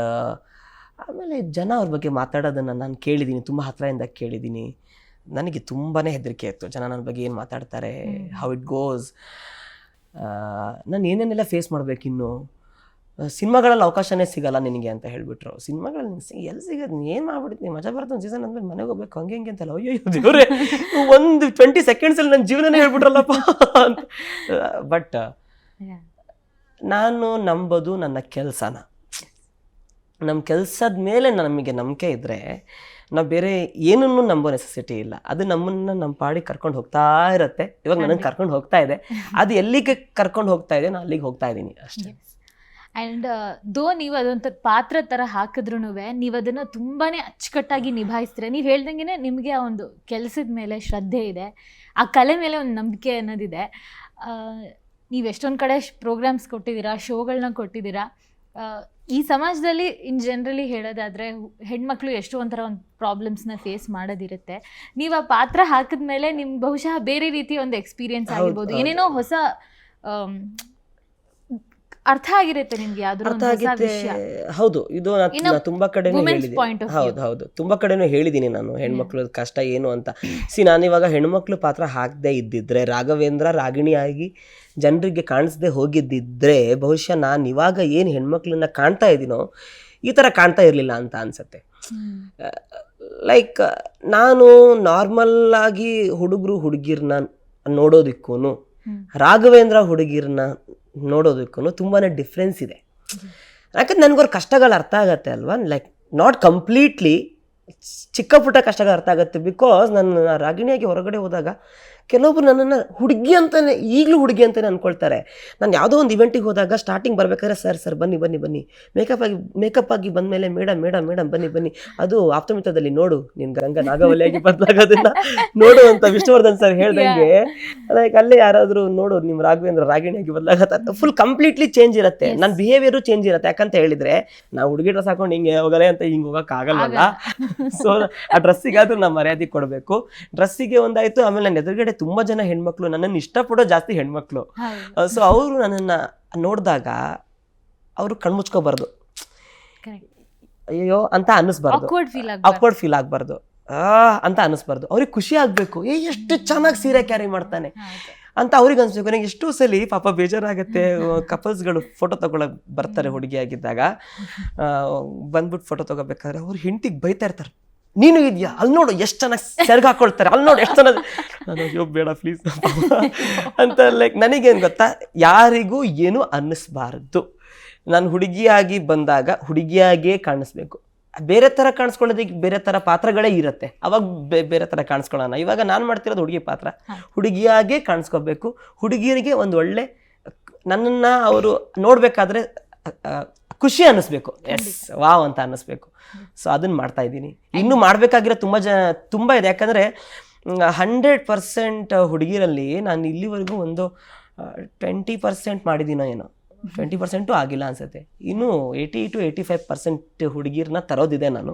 ಆಮೇಲೆ ಜನ ಅವ್ರ ಬಗ್ಗೆ ಮಾತಾಡೋದನ್ನು ನಾನು ಕೇಳಿದ್ದೀನಿ ತುಂಬ ಹತ್ರದಿಂದ ಕೇಳಿದ್ದೀನಿ ನನಗೆ ತುಂಬಾ ಹೆದರಿಕೆ ಇತ್ತು. ಜನ ನನ್ನ ಬಗ್ಗೆ ಏನು ಮಾತಾಡ್ತಾರೆ ಹೌ ಇಟ್ ಗೋಸ್ ನಾನು ಏನೇನೆಲ್ಲ ಫೇಸ್ ಮಾಡಬೇಕಿನ್ನು? ಸಿನಿಮಾಗಳಲ್ಲಿ ಅವಕಾಶನೇ ಸಿಗಲ್ಲ ನಿನಗೆ ಅಂತ ಹೇಳಿಬಿಟ್ರು. ಸಿನಿಮಾಗಳಲ್ಲಿ ಎಲ್ಲಿ ಸಿಗೋದು ನೀನು ಏನು ಮಾಡ್ಬಿಡ್ತೀನಿ ಮಜಾ ಬರುತ್ತೆ ಒಂದು ಸೀಸನ್ ಅಂದ್ಮೇಲೆ ಮನೆಗೆ ಹೋಗ್ಬೇಕು. ಹಂಗೆ ಹಿಂಗೆ ಅಂತಲ್ಲ ಅಯ್ಯೋ ದೇವ್ರೆ ಒಂದು ಟ್ವೆಂಟಿ ಸೆಕೆಂಡ್ಸಲ್ಲಿ ನನ್ನ ಜೀವನನೇ ಹೇಳ್ಬಿಟ್ರಲ್ಲಪ್ಪ ಅಂತ. ಬಟ್ ನಾನು ನಂಬೋದು ನನ್ನ ಕೆಲಸನ. ನಮ್ಮ ಕೆಲಸದ ಮೇಲೆ ನಮಗೆ ನಂಬಿಕೆ ಇದ್ದರೆ ನಾವು ಬೇರೆ ಏನನ್ನೂ ನಂಬೋ ನೆಸೆಸಿಟಿ ಇಲ್ಲ. ಅದು ನಮ್ಮನ್ನು ನಮ್ಮ ಪಾಡಿಗೆ ಕರ್ಕೊಂಡು ಹೋಗ್ತಾ ಇರುತ್ತೆ. ಇವಾಗ ನನಗೆ ಕರ್ಕೊಂಡು ಹೋಗ್ತಾ ಇದೆ. ಅದು ಎಲ್ಲಿಗೆ ಕರ್ಕೊಂಡು ಹೋಗ್ತಾ ಇದೆ ನಾನು ಅಲ್ಲಿಗೆ ಹೋಗ್ತಾ ಇದ್ದೀನಿ ಅಷ್ಟೇ. ಆ್ಯಂಡ್ ದೋ ನೀವು ಅದೊಂಥರ ಪಾತ್ರ ಥರ ಹಾಕಿದ್ರು ನೀವು ಅದನ್ನು ತುಂಬಾ ಅಚ್ಚುಕಟ್ಟಾಗಿ ನಿಭಾಯಿಸ್ತೀರ. ನೀವು ಹೇಳ್ದಂಗೆ ನಿಮಗೆ ಆ ಒಂದು ಕೆಲಸದ ಮೇಲೆ ಶ್ರದ್ಧೆ ಇದೆ. ಆ ಕಲೆ ಮೇಲೆ ಒಂದು ನಂಬಿಕೆ ಅನ್ನೋದಿದೆ. ನೀವು ಎಷ್ಟೊಂದು ಕಡೆ ಪ್ರೋಗ್ರಾಮ್ಸ್ ಕೊಟ್ಟಿದ್ದೀರಾ ಶೋಗಳನ್ನ ಕೊಟ್ಟಿದ್ದೀರಾ. ಈ ಸಮಾಜದಲ್ಲಿ ಇನ್ ಜನರಲಿ ಹೇಳೋದಾದರೆ ಹೆಣ್ಮಕ್ಳು ಎಷ್ಟೋ ಒಂಥರ ಒಂದು ಪ್ರಾಬ್ಲಮ್ಸ್ನ ಫೇಸ್ ಮಾಡೋದಿರುತ್ತೆ. ನೀವು ಆ ಪಾತ್ರ ಹಾಕಿದ್ಮೇಲೆ ನಿಮ್ಗೆ ಬಹುಶಃ ಬೇರೆ ರೀತಿಯ ಒಂದು ಎಕ್ಸ್ಪೀರಿಯನ್ಸ್ ಆಗಿರ್ಬೋದು. ಏನೇನೋ ಹೊಸ ಅರ್ಥ ಆಗಿರುತ್ತೆ ನಿಮ್ಗೆ ಅರ್ಥ ಹೌದು ಇದು ನಾನ್- ನಾನ್ ತುಂಬಾ ಕಡೆ ಹೇಳಿದ್ದೀನಿ. ಹೌದು ಹೌದು. ತುಂಬಾ ಕಡೆನೂ ಹೇಳಿದೀನಿ ನಾನು ಹೆಣ್ಮಕ್ಳು ಕಷ್ಟ ಏನು ಅಂತ. ಸಿ ನಾನಿವಾಗ ಹೆಣ್ಮಕ್ಳು ಪಾತ್ರ ಹಾಕದೇ ಇದ್ದಿದ್ರೆ ರಾಘವೇಂದ್ರ ಆಗಿ ಜನರಿಗೆ ಕಾಣಿಸದೆ ಹೋಗಿದ್ದಿದ್ರೆ ಬಹುಶಃ ನಾನು ಇವಾಗ ಏನು ಹೆಣ್ಮಕ್ಳನ್ನ ಕಾಣ್ತಾ ಇದ್ದೀನೋ ಈ ಥರ ಕಾಣ್ತಾ ಇರಲಿಲ್ಲ ಅಂತ ಅನ್ಸುತ್ತೆ. ಲೈಕ್ ನಾನು ನಾರ್ಮಲ್ ಆಗಿ ಹುಡುಗರು ಹುಡುಗಿರ್ನ ನೋಡೋದಕ್ಕೂ. ರಾಘವೇಂದ್ರ ಹುಡುಗಿರ್ನ ನೋಡೋದಕ್ಕೂ ತುಂಬಾ ಡಿಫ್ರೆನ್ಸ್ ಇದೆ. ಯಾಕಂದ್ರೆ ನನಗವ್ರ ಕಷ್ಟಗಳು ಅರ್ಥ ಆಗತ್ತೆ ಅಲ್ವಾ? ಲೈಕ್ ನಾಟ್ ಕಂಪ್ಲೀಟ್ಲಿ ಚಿಕ್ಕ ಪುಟ್ಟ ಕಷ್ಟಗಳು ಅರ್ಥ ಆಗುತ್ತೆ ಬಿಕಾಸ್ ನಾನು ರಾಗಿಣಿಯಾಗಿ ಹೊರಗಡೆ ಹೋದಾಗ ಕೆಲವೊಬ್ರು ನನ್ನನ್ನು ಹುಡುಗಿ ಅಂತಾನೆ ಈಗಲೂ ಹುಡುಗಿ ಅಂತಾನೆ ಅಂದ್ಕೊಳ್ತಾರೆ ನಾನು ಯಾವುದೋ ಒಂದು ಇವೆಂಟಿಗೆ ಹೋದಾಗ ಸ್ಟಾರ್ಟಿಂಗ್ ಬರಬೇಕಾದ್ರೆ ಸರ್ ಸರ್ ಬನ್ನಿ ಬನ್ನಿ ಬನ್ನಿ. ಮೇಕಪ್ ಆಗಿ ಮೇಕಪ್ ಆಗಿ ಬಂದ ಮೇಲೆ ಮೇಡಮ್ ಮೇಡಮ್ ಮೇಡಮ್ ಬನ್ನಿ ಬನ್ನಿ. ಅದು ಆಪ್ತಮಿತದಲ್ಲಿ ನೋಡು ನಿನ್ ಗಂಗ ನಾಗವಲಿಯಾಗಿ ಬದಲಾಗೋದನ್ನ ನೋಡು ಅಂತ ವಿಷ್ಣುವರ್ಧನ್ ಸರ್ ಹೇಳ್ದಂಗೆ. ಲೈಕ್ ಅಲ್ಲೇ ಯಾರಾದರೂ ನೋಡು ನಿಮ್ಮ ರಾಘವೇಂದ್ರ ರಾಗಿಣಿಯಾಗಿ ಬದಲಾಗತ್ತ ಫುಲ್ ಕಂಪ್ಲೀಟ್ಲಿ ಚೇಂಜ್ ಇರುತ್ತೆ. ನನ್ನ ಬಿಹೇವಿಯರು ಚೇಂಜ್ ಇರುತ್ತೆ. ಯಾಕಂತ ಹೇಳಿದ್ರೆ ನಾವು ಹುಡುಗಿ ಡ್ರೆಸ್ ಹಾಕೊಂಡು ಹಿಂಗೆ ಹೋಗಲೆ ಅಂತ ಹಿಂಗೆ ಹೋಗೋಕ್ಕಾಗಲ್ಲ ಸೊ ಆ ಡ್ರೆಸ್ಸಿಗಾದ್ರೂ ನಾವು ಮರ್ಯಾದೆ ಕೊಡಬೇಕು. ಡ್ರೆಸ್ಸಿಗೆ ಒಂದಾಯಿತು ಆಮೇಲೆ ನನ್ನ ಎದುರುಗಡೆ ತುಂಬಾ ಜನ ಹೆಣ್ಮಕ್ಳು ನನ್ನನ್ನು ಇಷ್ಟಪಡೋ ಜಾಸ್ತಿ ಹೆಣ್ಮಕ್ಳು. ಸೊ ಅವರು ನನ್ನನ್ನು ನೋಡಿದಾಗ ಅವರು ಕಣ್ಮುಚ್ಕೋಬಾರ್ದು. ಅಯ್ಯೋ ಅಂತ ಅನ್ನಿಸ್ಬಾರ್ದು. ಅಕ್ವರ್ಡ್ ಫೀಲ್ ಆಗಬಾರ್ದು. ಆ ಅಂತ ಅನ್ನಿಸ್ಬಾರ್ದು. ಅವ್ರಿಗೆ ಖುಷಿ ಆಗಬೇಕು. ಏ ಎಷ್ಟು ಚೆನ್ನಾಗಿ ಸೀರೆ ಕ್ಯಾರಿ ಮಾಡ್ತಾನೆ. ಅಂತ ಅವ್ರಿಗೆ ಅನ್ಸ್ಬೇಕು. ನನಗೆ ಎಷ್ಟೋ ಸಲ ಪಾಪ ಬೇಜಾರಾಗುತ್ತೆ. ಕಪಲ್ಸ್ಗಳು ಫೋಟೋ ತಗೊಳಕ್ ಬರ್ತಾರೆ ಹುಡುಗಿಯಾಗಿದ್ದಾಗ ಬಂದ್ಬಿಟ್ಟು ಫೋಟೋ ತಗೋಬೇಕಾದ್ರೆ ಅವ್ರು ಹೆಂಡತಿಗೆ ಬೈತಾ ಇರ್ತಾರೆ. ನೀನು ಇದೆಯಾ? ಅಲ್ಲಿ ನೋಡು ಎಷ್ಟು ಚೆನ್ನಾಗಿ ಸೆರ್ಗ್ ಹಾಕೊಳ್ತಾರೆ. ಅಲ್ಲಿ ನೋಡು ಎಷ್ಟು ಚೆನ್ನಾಗಿ ನಾನು ಅಯ್ಯೋ ಬೇಡ ಪ್ಲೀಸ್ ಅಂತ ಲೈಕ್ ನನಗೇನು ಗೊತ್ತಾ? ಯಾರಿಗೂ ಏನು ಅನ್ನಿಸ್ಬಾರ್ದು. ನಾನು ಹುಡುಗಿಯಾಗಿ ಬಂದಾಗ ಹುಡುಗಿಯಾಗಿಯೇ ಕಾಣಿಸ್ಬೇಕು. ಬೇರೆ ಥರ ಕಾಣಿಸ್ಕೊಳ್ಳೋದಕ್ಕೆ ಬೇರೆ ಥರ ಪಾತ್ರಗಳೇ ಇರುತ್ತೆ. ಅವಾಗ ಬೇ- ಬೇರೆ ಥರ ಕಾಣಿಸ್ಕೊಳ್ಳೋಣ. ಇವಾಗ ನಾನು ಮಾಡ್ತಿರೋದು ಹುಡುಗಿ ಪಾತ್ರ. ಹುಡುಗಿಯಾಗೇ ಕಾಣಿಸ್ಕೋಬೇಕು. ಹುಡುಗಿಯರಿಗೆ ಒಂದು ಒಳ್ಳೆ ನನ್ನನ್ನು ಅವರು ನೋಡಬೇಕಾದ್ರೆ ಖುಷಿ ಅನ್ನಿಸ್ಬೇಕು. ಎಸ್ ವಾವ್ ಅಂತ ಅನ್ನಿಸ್ಬೇಕು. ಸೊ ಅದನ್ನ ಮಾಡ್ತಾ ಇದ್ದೀನಿ. ಇನ್ನೂ ಮಾಡಬೇಕಾಗಿರೋ ತುಂಬ ಜ ತುಂಬ ಇದೆ. ಯಾಕಂದರೆ ಹಂಡ್ರೆಡ್ ಪರ್ಸೆಂಟ್ ಹುಡುಗಿರಲ್ಲಿ ನಾನು ಇಲ್ಲಿವರೆಗೂ ಒಂದು ಟ್ವೆಂಟಿ ಪರ್ಸೆಂಟ್ ಮಾಡಿದ್ದೀನೋ ಏನೋ. ಟ್ವೆಂಟಿ ಪರ್ಸೆಂಟು ಆಗಿಲ್ಲ ಅನ್ಸುತ್ತೆ. ಇನ್ನು eighty to eighty five percent ಹುಡುಗಿರ್ನ ತರೋದಿದೆ ನಾನು.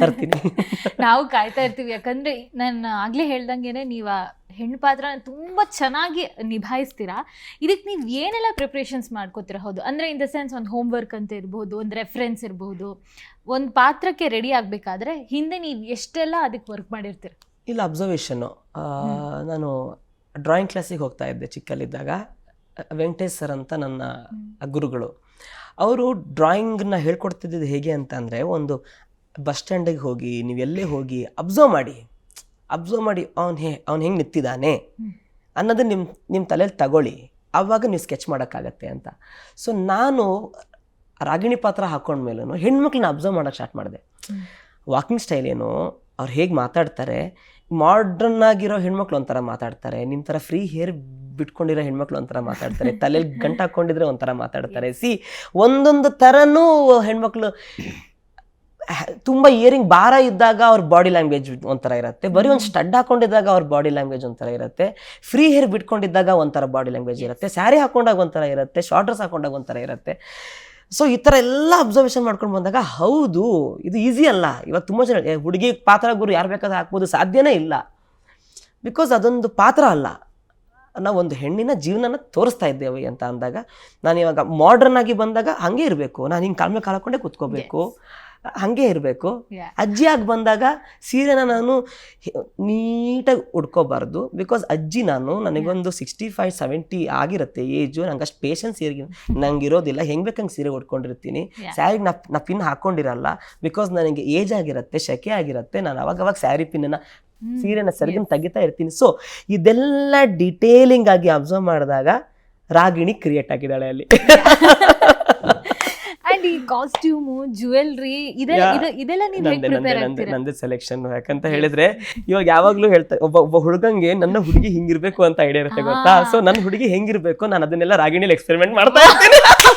ತರ್ತೀನಿ. ನಾವು ಕಾಯ್ತಾ ಇರ್ತೀವಿ. ಯಾಕಂದ್ರೆ ನಾನು ಆಗ್ಲೇ ಹೇಳ್ದಂಗೆನೆ ನೀವು ಹೆಣ್ಣು ಪಾತ್ರ ತುಂಬ ಚೆನ್ನಾಗಿ ನಿಭಾಯಿಸ್ತೀರಾ? ಇದಕ್ಕೆ ನೀವು ಏನೆಲ್ಲ ಪ್ರಿಪ್ರೇಷನ್ಸ್ ಮಾಡ್ಕೋತೀರ? ಹೌದು. ಅಂದರೆ ಇನ್ ದ ಸೆನ್ಸ್ ಒಂದು ಹೋಮ್ ವರ್ಕ್ ಅಂತ ಇರ್ಬೋದು ಒಂದು ರೆಫರೆನ್ಸ್ ಇರ್ಬೋದು ಒಂದು ಪಾತ್ರಕ್ಕೆ ರೆಡಿ ಆಗಬೇಕಾದ್ರೆ ಹಿಂದೆ ನೀವು ಎಷ್ಟೆಲ್ಲ ಅದಕ್ಕೆ ವರ್ಕ್ ಮಾಡಿರ್ತೀರ? ಇಲ್ಲ ಅಬ್ಸರ್ವೇಷನ್ನು ನಾನು ಡ್ರಾಯಿಂಗ್ ಕ್ಲಾಸಿಗೆ ಹೋಗ್ತಾ ಇದ್ದೆ ಚಿಕ್ಕಲ್ಲಿದ್ದಾಗ. ವೆಂಕಟೇಶ್ ಸರ್ ಅಂತ ನನ್ನ ಗುರುಗಳು. ಅವರು ಡ್ರಾಯಿಂಗ್ನ ಹೇಳ್ಕೊಡ್ತಿದ್ದು ಹೇಗೆ ಅಂತ ಅಂದರೆ ಒಂದು ಬಸ್ ಸ್ಟ್ಯಾಂಡಿಗೆ ಹೋಗಿ ನೀವು ಎಲ್ಲೇ ಹೋಗಿ ಅಬ್ಸರ್ವ್ ಮಾಡಿ. ಅಬ್ಸರ್ವ್ ಮಾಡಿ ಅವ್ನು ಹೇ ಅವ್ನು ಹೆಂಗೆ ನಿಂತಿದ್ದಾನೆ ಅನ್ನೋದು ನಿಮ್ಮ ನಿಮ್ಮ ತಲೆಯಲ್ಲಿ ತಗೊಳ್ಳಿ. ಆವಾಗ ನೀವು ಸ್ಕೆಚ್ ಮಾಡೋಕ್ಕಾಗತ್ತೆ ಅಂತ. ಸೊ ನಾನು ರಾಗಿಣಿ ಪಾತ್ರ ಹಾಕೊಂಡ್ಮೇಲೂ ಹೆಣ್ಮಕ್ಳನ್ನ ಅಬ್ಸರ್ವ್ ಮಾಡೋಕ್ಕೆ ಸ್ಟಾರ್ಟ್ ಮಾಡಿದೆ. ವಾಕಿಂಗ್ ಸ್ಟೈಲ್ ಏನು? ಅವ್ರು ಹೇಗೆ ಮಾತಾಡ್ತಾರೆ? ಮಾಡ್ರನ್ ಆಗಿರೋ ಹೆಣ್ಮಕ್ಳು ಒಂಥರ ಮಾತಾಡ್ತಾರೆ. ನಿಮ್ಮ ಥರ ಫ್ರೀ ಹೇರ್ ಬಿಟ್ಕೊಂಡಿರೋ ಹೆಣ್ಮಕ್ಳು ಒಂಥರ ಮಾತಾಡ್ತಾರೆ. ತಲೆಯಲ್ಲಿ ಗಂಟು ಹಾಕೊಂಡಿದ್ರೆ ಒಂಥರ ಮಾತಾಡ್ತಾರೆ. ಸಿ ಒಂದೊಂದು ಥರನೂ ಹೆಣ್ಮಕ್ಳು ತುಂಬ ಇಯರಿಂಗ್ ಭಾರ ಇದ್ದಾಗ ಅವ್ರ ಬಾಡಿ ಲ್ಯಾಂಗ್ವೇಜ್ ಒಂಥರ ಇರುತ್ತೆ. ಬರೀ ಒಂದು ಸ್ಟಡ್ ಹಾಕೊಂಡಿದ್ದಾಗ ಅವ್ರ ಬಾಡಿ ಲ್ಯಾಂಗ್ವೇಜ್ ಒಂಥರ ಇರುತ್ತೆ. ಫ್ರೀ ಹೇರ್ ಬಿಟ್ಕೊಂಡಿದ್ದಾಗ ಒಂಥರ ಬಾಡಿ ಲ್ಯಾಂಗ್ವೇಜ್ ಇರುತ್ತೆ. ಸ್ಯಾರಿ ಹಾಕೊಂಡಾಗ ಒಂಥರ ಇರುತ್ತೆ. ಶಾರ್ಟ್ ಡ್ರೆಸ್ ಹಾಕೊಂಡಾಗ ಒಂಥರ ಇರುತ್ತೆ. ಸೊ ಈ ಥರ ಎಲ್ಲ ಅಬ್ಸರ್ವೇಷನ್ ಮಾಡ್ಕೊಂಡು ಬಂದಾಗ ಹೌದು ಇದು ಈಸಿ ಅಲ್ಲ. ಇವಾಗ ತುಂಬ ಜನ ಹುಡುಗಿ ಪಾತ್ರ ಗುರು ಯಾರು ಬೇಕಾದ್ರೂ ಹಾಕ್ಬೋದು ಸಾಧ್ಯನೇ ಇಲ್ಲ. ಬಿಕಾಸ್ ಅದೊಂದು ಪಾತ್ರ ಅಲ್ಲ. ನಾವು ಒಂದು ಹೆಣ್ಣಿನ ಜೀವನನ ತೋರಿಸ್ತಾ ಇದ್ದೇವೆ ಅಂತ ಅಂದಾಗ ನಾನು ಇವಾಗ ಮಾಡ್ರನ್ ಆಗಿ ಬಂದಾಗ ಹಾಗೆ ಇರಬೇಕು. ನಾನು ಹಿಂಗೆ ಕಾಲ್ ಮೇಲೆ ಹಾಕೊಂಡೇ ಕೂತ್ಕೋಬೇಕು. ಹಂಗೆ ಇರಬೇಕು. ಅಜ್ಜಿ ಆಗಿ ಬಂದಾಗ ಸೀರೆನ ನಾನು ನೀಟಾಗಿ ಉಡ್ಕೋಬಾರ್ದು. ಬಿಕಾಸ್ ಅಜ್ಜಿ ನಾನು ನನಗೊಂದು ಸಿಕ್ಸ್ಟಿ ಫೈವ್ ಸೆವೆಂಟಿ ಆಗಿರುತ್ತೆ ಏಜು. ನಂಗೆ ಅಷ್ಟು ಪೇಷನ್ಸ್ ಇರ ನಂಗೆ ಇರೋದಿಲ್ಲ ಹೆಂಗ್ ಬೇಕಂಗೆ ಸೀರೆ ಉಟ್ಕೊಂಡಿರ್ತೀನಿ. ಸ್ಯಾರಿಗೆ ಸ್ಯಾರಿ ನಾ ನಾ ಪಿನ್ ಹಾಕೊಂಡಿರಲ್ಲ. ಬಿಕಾಸ್ ನನಗೆ ಏಜ್ ಆಗಿರುತ್ತೆ ಶೆಕೆ ಆಗಿರುತ್ತೆ. ನಾನು ಅವಾಗ ಅವಾಗ ಸ್ಯಾರಿ ಪಿನ್ನ ಸೀರೆನ ಸೆರಗಿನ ತೆಗಿತಾ ಇರ್ತೀನಿ. ಸೊ ಇದೆಲ್ಲ ಡಿಟೇಲಿಂಗ್ ಆಗಿ ಅಬ್ಸರ್ವ್ ಮಾಡಿದಾಗ ರಾಗಿಣಿ ಕ್ರಿಯೇಟ್ ಆಗಿದ್ದಾಳೆ ಅಲ್ಲಿ. ಅಂಡ್ ಈ ಕಾಸ್ಟ್ಯೂಮು ಜುವೆಲ್ರಿ ಇದೆಲ್ಲ. ಇದೆಲ್ಲ ನೀವು ನಂದೆ ನಂದೆ ಪ್ರಿಪೇರ್ ನಂದೆ ಆಗ್ತೀರಾ? ನಂದೆ ಸೆಲೆಕ್ಷನ್ ಯಾಕಂತ ಹೇಳಿದ್ರೆ ಇವಾಗ ಯಾವಾಗ್ಲೂ ಹೇಳ್ತಾ ಒಬ್ಬ ಒಬ್ಬ ಹುಡುಗಂಗೆ ನನ್ನ ಹುಡುಗಿ ಹಿಂಗಿರ್ಬೇಕು ಅಂತ ಐಡಿಯಾ ಇರುತ್ತೆ ಗೊತ್ತಾ. ಸೊ ನನ್ನ ಹುಡುಗಿ ಹೆಂಗಿರ್ಬೇಕು? ನಾನು ಅದನ್ನೆಲ್ಲ ರಾಗಿಣಿಲಿ ಎಕ್ಸ್ಪೆರಿಮೆಂಟ್ ಮಾಡ್ತಾ ಇರ್ತೀನಿ.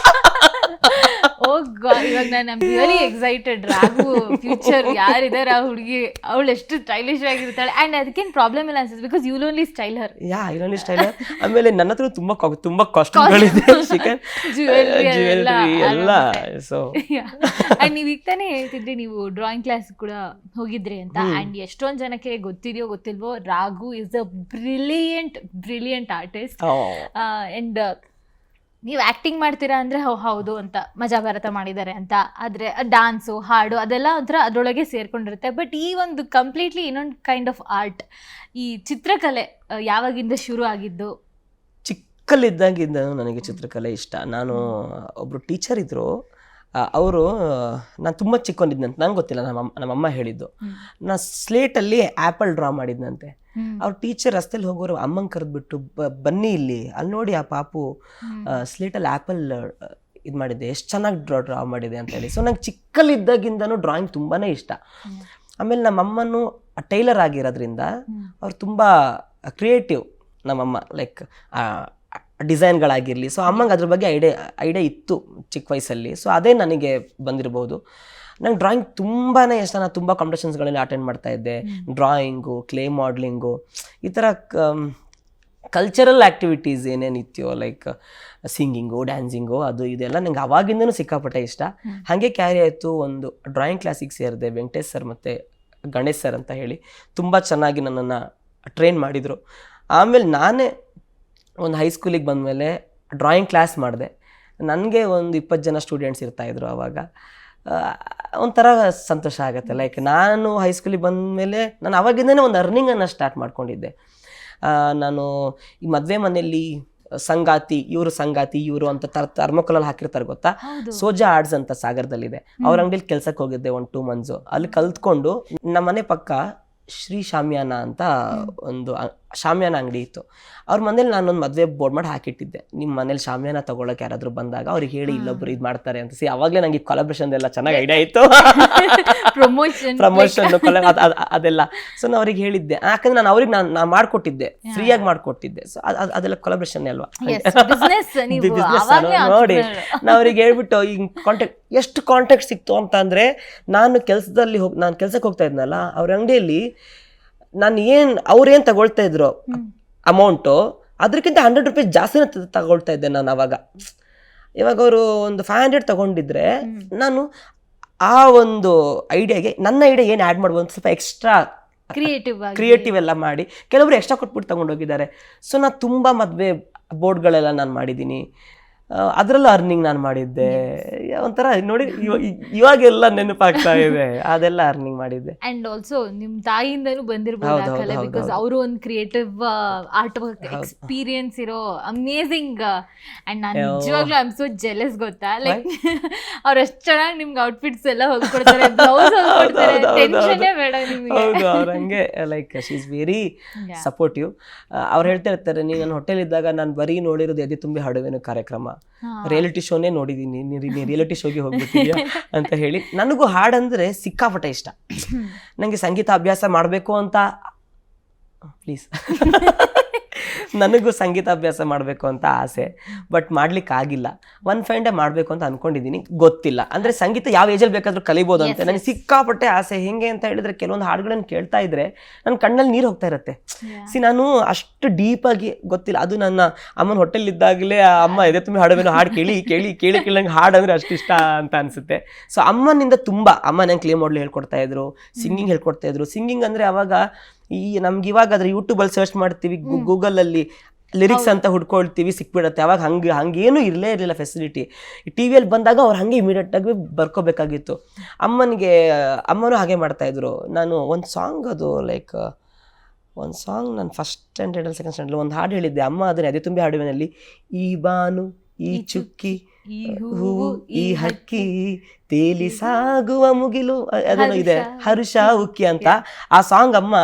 ಇವಾಗ ನಾನು ರಿಯಲಿ ಎಕ್ಸೈಟೆಡ್ ರಾಘು ಫ್ಯೂಚರ್ ಯಾರಿದ್ದಾರೆ ಆ ಹುಡುಗಿ ಅವಳು ಎಷ್ಟು ಸ್ಟೈಲಿಶ್ ಆಗಿರ್ತಾಳೆ. ಅಂಡ್ ಅದಕ್ಕೇನು ಪ್ರಾಬ್ಲಮ್ ಇಲ್ಲ ಅನ್ಸುತ್ತೆ because you only style her yeah ಇರೋನಿ style ಆಮೇಲೆ ನನ್ನ ಹತ್ರ ತುಂಬಾ ಕಾ- ತುಂಬಾ ಕಾಸ್ಟ್ಯೂಮ್ಗಳಿದೆ ಚಿಕನ್ Jewelry ಎಲ್ಲ ಜ್ಯುವೆಲ್ರಿ ಎಲ್ಲ ಸೊ ಅಂಡ್ ನೀವು ಈಗ ತಾನೇ ಹೇಳ್ತಿದ್ರಿ ನೀವು ಡ್ರಾಯಿಂಗ್ ಕ್ಲಾಸ್ ಕೂಡ ಹೋಗಿದ್ರಿ ಅಂತ. ಅಂಡ್ ಎಷ್ಟೊಂದ್ ಜನಕ್ಕೆ ಗೊತ್ತಿದೆಯೋ ಗೊತ್ತಿಲ್ವೋ Raghu is a brilliant brilliant artist and ನೀವು ಆಕ್ಟಿಂಗ್ ಮಾಡ್ತೀರಾ ಅಂದ್ರೆ ಹೌ- ಹೌದು ಅಂತ ಮಜಾ ಭಾರತ ಮಾಡಿದ್ದಾರೆ ಅಂತ. ಆದ್ರೆ ಡಾನ್ಸು ಹಾಡು ಅದೆಲ್ಲ ಒಂಥರ ಅದರೊಳಗೆ ಸೇರ್ಕೊಂಡಿರುತ್ತೆ. ಬಟ್ ಈ ಒಂದು ಕಂಪ್ಲೀಟ್ಲಿ ಇನ್ನೊಂದು ಕೈಂಡ್ ಆಫ್ ಆರ್ಟ್ ಈ ಚಿತ್ರಕಲೆ ಆ, ಯಾವಾಗಿಂದ ಶುರು ಆಗಿದ್ದು? ಚಿಕ್ಕಲ್ಲಿದ್ದಾಗಿಂದ ನನಗೆ ಚಿತ್ರಕಲೆ ಇಷ್ಟ. ನಾನು ಒಬ್ಬರು ಟೀಚರ್ ಇದ್ರು. ಅವರು ನಾನು ತುಂಬ ಚಿಕ್ಕೊಂಡಿದ್ದಂತೆ ನಂಗೆ ಗೊತ್ತಿಲ್ಲ ನಮ್ಮ ನಮ್ಮಮ್ಮ ಹೇಳಿದ್ದು. ನಾನು ನಾ ಸ್ಲೇಟಲ್ಲಿ ಆ್ಯಪಲ್ ಡ್ರಾ ಮಾಡಿದ್ನಂತೆ. ಅವ್ರು ಟೀಚರ್ ರಸ್ತೆಲಿ ಹೋಗೋರು ಅಮ್ಮಂಗೆ ಕರೆದ್ಬಿಟ್ಟು ಬನ್ನಿ ಇಲ್ಲಿ ಅಲ್ಲಿ ನೋಡಿ ಆ ಪಾಪು. ಸ್ಲೇಟಲ್ಲಿ ಆ್ಯಪಲ್ ಇದು ಮಾಡಿದ್ದೆ ಎಷ್ಟು ಚೆನ್ನಾಗಿ ಡ್ರಾ ಡ್ರಾ ಮಾಡಿದೆ ಅಂತ ಹೇಳಿ ಸೊ ನಂಗೆ ಚಿಕ್ಕಲ್ಲಿದ್ದಾಗಿಂದನೂ ಡ್ರಾಯಿಂಗ್ ತುಂಬಾ ಇಷ್ಟ. ಆಮೇಲೆ ನಮ್ಮಮ್ಮನು ಟೈಲರ್ ಆಗಿರೋದ್ರಿಂದ. ಅವ್ರು ತುಂಬ ಕ್ರಿಯೇಟಿವ್ ನಮ್ಮಮ್ಮ ಲೈಕ್ ಡಿಸೈನ್ಗಳಾಗಿರಲಿ. ಸೊ ಅಮ್ಮಂಗೆ ಅದ್ರ ಬಗ್ಗೆ ಐಡಿಯಾ ಐಡಿಯಾ ಇತ್ತು ಚಿಕ್ಕ ವಯಸ್ಸಲ್ಲಿ. ಸೊ ಅದೇ ನನಗೆ ಬಂದಿರ್ಬೋದು. ನಂಗೆ ಡ್ರಾಯಿಂಗ್ ತುಂಬಾ ಇಷ್ಟ. ನಾನು ತುಂಬ ಕಾಂಪಿಟೇಷನ್ಸ್ಗಳಲ್ಲಿ ಅಟೆಂಡ್ ಮಾಡ್ತಾ ಇದ್ದೆ. ಡ್ರಾಯಿಂಗು ಕ್ಲೇ ಮಾಡ್ಲಿಂಗು ಈ ಥರ ಕಲ್ಚರಲ್ ಆ್ಯಕ್ಟಿವಿಟೀಸ್ ಏನೇನಿತ್ಯೋ ಲೈಕ್ ಸಿಂಗಿಂಗು ಡ್ಯಾನ್ಸಿಂಗು ಅದು ಇದೆಲ್ಲ ನಂಗೆ ಅವಾಗಿಂದನೂ ಸಿಕ್ಕಾಪಟ್ಟೆ ಇಷ್ಟ. ಹಾಗೆ ಕ್ಯಾರಿ ಆಯಿತು ಒಂದು ಡ್ರಾಯಿಂಗ್ ಕ್ಲಾಸಿಗೆ ಸೇರಿದೆ. ವೆಂಕಟೇಶ್ ಸರ್ ಮತ್ತು ಗಣೇಶ್ ಸರ್ ಅಂತ ಹೇಳಿ. ತುಂಬ ಚೆನ್ನಾಗಿ ನನ್ನನ್ನು ಟ್ರೈನ್ ಮಾಡಿದರು. ಆಮೇಲೆ ನಾನೇ ಒಂದು ಹೈಸ್ಕೂಲಿಗೆ ಬಂದಮೇಲೆ ಡ್ರಾಯಿಂಗ್ ಕ್ಲಾಸ್ ಮಾಡಿದೆ. ನನಗೆ ಒಂದು ಇಪ್ಪತ್ತು ಜನ ಸ್ಟೂಡೆಂಟ್ಸ್ ಇರ್ತಾಯಿದ್ರು ಆವಾಗ ಒಂಥರ ಸಂತೋಷ ಆಗುತ್ತೆ. ಲೈಕ್ ನಾನು ಹೈಸ್ಕೂಲಿಗೆ ಬಂದಮೇಲೆ ನಾನು ಅವಾಗಿಂದನೇ ಒಂದು ಅರ್ನಿಂಗನ್ನು ಸ್ಟಾರ್ಟ್ ಮಾಡ್ಕೊಂಡಿದ್ದೆ. ನಾನು ಈ ಮದುವೆ ಮನೆಯಲ್ಲಿ ಸಂಗಾತಿ ಇವರು ಸಂಗಾತಿ ಇವರು ಅಂತ ತರ್ ಥರ್ಮೋಕಲಲ್ಲಿ ಹಾಕಿರ್ತಾರೆ ಗೊತ್ತಾ? ಸೋಜಾ ಆರ್ಡ್ಸ್ ಅಂತ ಸಾಗರದಲ್ಲಿದೆ. ಅವ್ರ ಅಂಗಡಿಲಿ ಕೆಲ್ಸಕ್ಕೆ ಹೋಗಿದ್ದೆ ಒಂದು ಟೂ ಮಂತ್ಸು ಅಲ್ಲಿ ಕಲ್ತ್ಕೊಂಡು ನಮ್ಮ ಮನೆ ಪಕ್ಕ ಶ್ರೀ ಶಾಮಿಯಾನ ಅಂತ ಒಂದು ಶಾಮಿಯಾನ ಅಂಗಡಿ ಇತ್ತು. ಅವ್ರ ಮನೇಲಿ ನಾನೊಂದು ಮದುವೆ ಬೋರ್ಡ್ ಮಾಡಿ ಹಾಕಿಟ್ಟಿದ್ದೆ. ನಿಮ್ಮ ಮನೇಲಿ ಶಾಮಿಯಾನ ತೊಗೊಳಕ್ಕೆ ಯಾರಾದರೂ ಬಂದಾಗ ಅವ್ರಿಗೆ ಹೇಳಿ ಇಲ್ಲೊಬ್ರು ಇದು ಮಾಡ್ತಾರೆ ಅಂತ. ಸಿ ಅವಾಗಲೇ ನನಗೆ ಕೊಲಾಬ್ರೇಷನ್ ಎಲ್ಲ ಚೆನ್ನಾಗಿ ಐಡಿಯಾ ಇತ್ತು. ಪ್ರಮೋಷನ್ ಪ್ರಮೋಷನ್ ಅದೆಲ್ಲ. ಸೊ ನಾನು ಅವ್ರಿಗೆ ಹೇಳಿದ್ದೆ. ಯಾಕಂದ್ರೆ ನಾನು ಅವ್ರಿಗೆ ನಾನು ನಾನು ಮಾಡ್ಕೊಟ್ಟಿದ್ದೆ. ಫ್ರೀಯಾಗಿ ಮಾಡ್ಕೊಟ್ಟಿದ್ದೆ. ಸೊ ಅದೆಲ್ಲ ಕೊಲಾಬ್ರೇಷನ್ ಅಲ್ವಾ? ನೋಡಿ. entrepreneur. ನಾ ಅವ್ರಿಗೆ ಹೇಳ್ಬಿಟ್ಟು ಈ ಕಾಂಟ್ಯಾಕ್ಟ್ ಎಷ್ಟು ಕಾಂಟ್ಯಾಕ್ಟ್ ಸಿಕ್ತು? ಅಂತ ಅಂದ್ರೆ ನಾನು ಕೆಲಸದಲ್ಲಿ ಹೋಗಿ ನಾನು ಕೆಲ್ಸಕ್ಕೆ ಹೋಗ್ತಾ ಇದ್ನಲ್ಲ ಅವ್ರ ಅಂಗಡಿಯಲ್ಲಿ ನಾನು ಏನು ಅವ್ರೇನು ತಗೊಳ್ತಾ ಇದ್ರು. ಅಮೌಂಟು ಅದಕ್ಕಿಂತ ಹಂಡ್ರೆಡ್ ರುಪೀಸ್ ಜಾಸ್ತಿ ತಗೊಳ್ತಾ ಇದ್ದೆ ನಾನು ಅವಾಗ. ಇವಾಗ ಅವರು ಒಂದು ಫೈವ್ ಹಂಡ್ರೆಡ್ ತಗೊಂಡಿದ್ರೆ ನಾನು ಆ ಒಂದು ಐಡಿಯಾಗೆ ನನ್ನ ಐಡಿಯಾ ಏನು ಆ್ಯಡ್ ಮಾಡ್ಬೋದು ಅಂತ ಸ್ವಲ್ಪ ಎಕ್ಸ್ಟ್ರಾ ಕ್ರಿಯೇಟಿವ್ ಕ್ರಿಯೇಟಿವ್ ಎಲ್ಲ ಮಾಡಿ ಕೆಲವರು ಎಕ್ಸ್ಟ್ರಾ ಕೊಟ್ಬಿಟ್ಟು ತಗೊಂಡೋಗಿದ್ದಾರೆ ಸೊ ನಾನು ತುಂಬ ಮದುವೆ ಬೋರ್ಡ್ಗಳೆಲ್ಲ ನಾನು ಮಾಡಿದ್ದೀನಿ. ಅದರಲ್ಲೂ ಅರ್ನಿಂಗ್ ನಾನು ಮಾಡಿದ್ದೆ. ಒಂಥರ ನೋಡಿ ಇವಾಗೆಲ್ಲ ನೆನಪಾಗ್ತಾ ಇದೆ. ಅದೆಲ್ಲ ಅರ್ನಿಂಗ್ ಮಾಡಿದ್ದೆ. ಅಂಡ್ ಆಲ್ಸೋ ನಿಮ್ ತಾಯಿಯಿಂದನೂ ಬಂದಿರಬಹುದು ಆ ಕಲೆ? ಬಿಕಾಸ್. ಅವರು ಒಂದು ಕ್ರಿಯೇಟಿವ್ ಆರ್ಟ್ ವರ್ಕ್ ಎಕ್ಸ್ಪೀರಿಯನ್ಸ್ ಇರೋ ಅಮೇಸಿಂಗ್ ಅಂಡ್ ನಾನು ನಿಜವಾಗ್ಲೂ ಐ ಆಮ್ ಸೋ ಜೆಲಸ್ ಗೊತ್ತಾ ಲೈಕ್ ಅವ್ರು ಅಷ್ಟು ಚೆನ್ನಾಗಿ ನಿಮ್ಗೆ ಔಟ್ಫಿಟ್ಸ್ ಎಲ್ಲ ಹೊಲ್ಕೊಡ್ತಾರೆ ಬ್ಲೌಸ್ ಹೊಲ್ಕೊಡ್ತಾರೆ ಬೇಡ ನಿಮಗೆ. ಹೌದು ಅವ್ರ ಹಂಗೆ like she is very supportive ಅವ್ರು ಹೇಳ್ತಾ ಇರ್ತಾರೆ ನೀನು ನನ್ನ ಹೋಟೆಲ್ ಇದ್ದಾಗ ನಾನು ಬರೀ ನೋಡಿರೋದು ಎದೆ ತುಂಬಿ ಹಾಡುವೇನು ಕಾರ್ಯಕ್ರಮ. ರಿಯಾಲಿಟಿ ಶೋನೇ ನೋಡಿದೀನಿ. ರಿಯಾಲಿಟಿ ಶೋಗೆ ಹೋಗ್ಬಿಟ್ಟಿದ್ಯಾ ಅಂತ ಹೇಳಿ. ನನಗೂ ಹಾಡಂದ್ರೆ ಸಿಕ್ಕಾಪಟ್ಟೆ ಇಷ್ಟ. ನನಗೆ ಸಂಗೀತ ಅಭ್ಯಾಸ ಮಾಡಬೇಕು ಅಂತ ಪ್ಲೀಸ್ ನನಗೂ ಸಂಗೀತ ಅಭ್ಯಾಸ ಮಾಡಬೇಕು ಅಂತ ಆಸೆ ಬಟ್ ಮಾಡ್ಲಿಕ್ಕೆ ಆಗಿಲ್ಲ. ಒನ್ ಫೈನ್ ಡೇ ಮಾಡಬೇಕು ಅಂತ ಅನ್ಕೊಂಡಿದ್ದೀನಿ ಗೊತ್ತಿಲ್ಲ. ಅಂದರೆ ಸಂಗೀತ ಯಾವ ಏಜಲ್ಲಿ ಬೇಕಾದರೂ ಕಲಿಬೋದು ಅಂತ. ನನಗೆ ಸಿಕ್ಕಾಪಟ್ಟೆ ಆಸೆ ಹೆಂಗೆ ಅಂತ ಹೇಳಿದ್ರೆ ಕೆಲವೊಂದು ಹಾಡುಗಳನ್ನು ಕೇಳ್ತಾ ಇದ್ರೆ ನನ್ನ ಕಣ್ಣಲ್ಲಿ ನೀರು ಹೋಗ್ತಾ ಇರುತ್ತೆ. ಸಿ ನಾನು ಅಷ್ಟು ಡೀಪಾಗಿ ಗೊತ್ತಿಲ್ಲ. ಅದು ನನ್ನ ಅಮ್ಮನ ಹೋಟೆಲ್ ಇದ್ದಾಗಲೇ ಆ ಅಮ್ಮ ಎದೆ ತುಂಬಿ ಹಾಡುವೇನೋ ಹಾಡು ಕೇಳಿ ಕೇಳಿ ಕೇಳಿ ಕೇಳಿ ನಂಗೆ ಹಾಡು ಅಂದರೆ ಅಷ್ಟು ಇಷ್ಟ ಅಂತ ಅನಿಸುತ್ತೆ. ಸೊ ಅಮ್ಮನಿಂದ ತುಂಬ ಅಮ್ಮ ನಂಗೆ ಕ್ಲೇ ಮಾಡಲು ಹೇಳ್ಕೊಡ್ತಾ ಇದ್ರು ಸಿಂಗಿಂಗ್ ಹೇಳ್ಕೊಡ್ತಾ ಇದ್ರು. ಸಿಂಗಿಂಗ್ ಅಂದರೆ ಅವಾಗ ಈ ನಮ್ಗೆ ಇವಾಗ ಅದ್ರ ಯೂಟ್ಯೂಬಲ್ಲಿ ಸರ್ಚ್ ಮಾಡ್ತೀವಿ ಗೂಗಲಲ್ಲಿ ಲಿರಿಕ್ಸ್ ಅಂತ ಹುಡ್ಕೊಳ್ತೀವಿ ಸಿಕ್ಬಿಡತ್ತೆ. ಅವಾಗ ಹಂಗೆ ಹಂಗೇನು ಇರಲೇ ಇರಲಿಲ್ಲ ಫೆಸಿಲಿಟಿ ಟಿ ವಿಯಲ್ಲಿ ಬಂದಾಗ ಅವ್ರು ಹಾಗೆ ಇಮಿಡಿಯೇಟಾಗಿ ಬರ್ಕೋಬೇಕಾಗಿತ್ತು. ಅಮ್ಮನಿಗೆ ಅಮ್ಮನೂ ಹಾಗೆ ಮಾಡ್ತಾಯಿದ್ರು ನಾನು ಒಂದು ಸಾಂಗ್ ಅದು ಲೈಕ್ ಒಂದು ಸಾಂಗ್ ನಾನು ಫಸ್ಟ್ ಸ್ಟ್ಯಾಂಡರ್ಡಲ್ಲಿ ಸೆಕೆಂಡ್ ಸ್ಟ್ಯಾಂಡರ್ಡ್ ಒಂದು ಹಾಡು ಹೇಳಿದ್ದೆ. ಅಮ್ಮ ಅದನ್ನೇ ಅದೇ ತುಂಬಿ ಹಾಡುವಿನಲ್ಲಿ ಈ ಬಾನು ಈ ಚುಕ್ಕಿ ಈ ಹೂವು ಈ ಹಕ್ಕಿ ತೇಲಿ ಸಾಗುವ ಮುಗಿಲು. ಅದನ್ನು ಅದೇನೋ ಇದೆ ಹರುಷ ಉಕ್ಕಿ ಅಂತ. ಆ ಸಾಂಗ್ ಅಮ್ಮ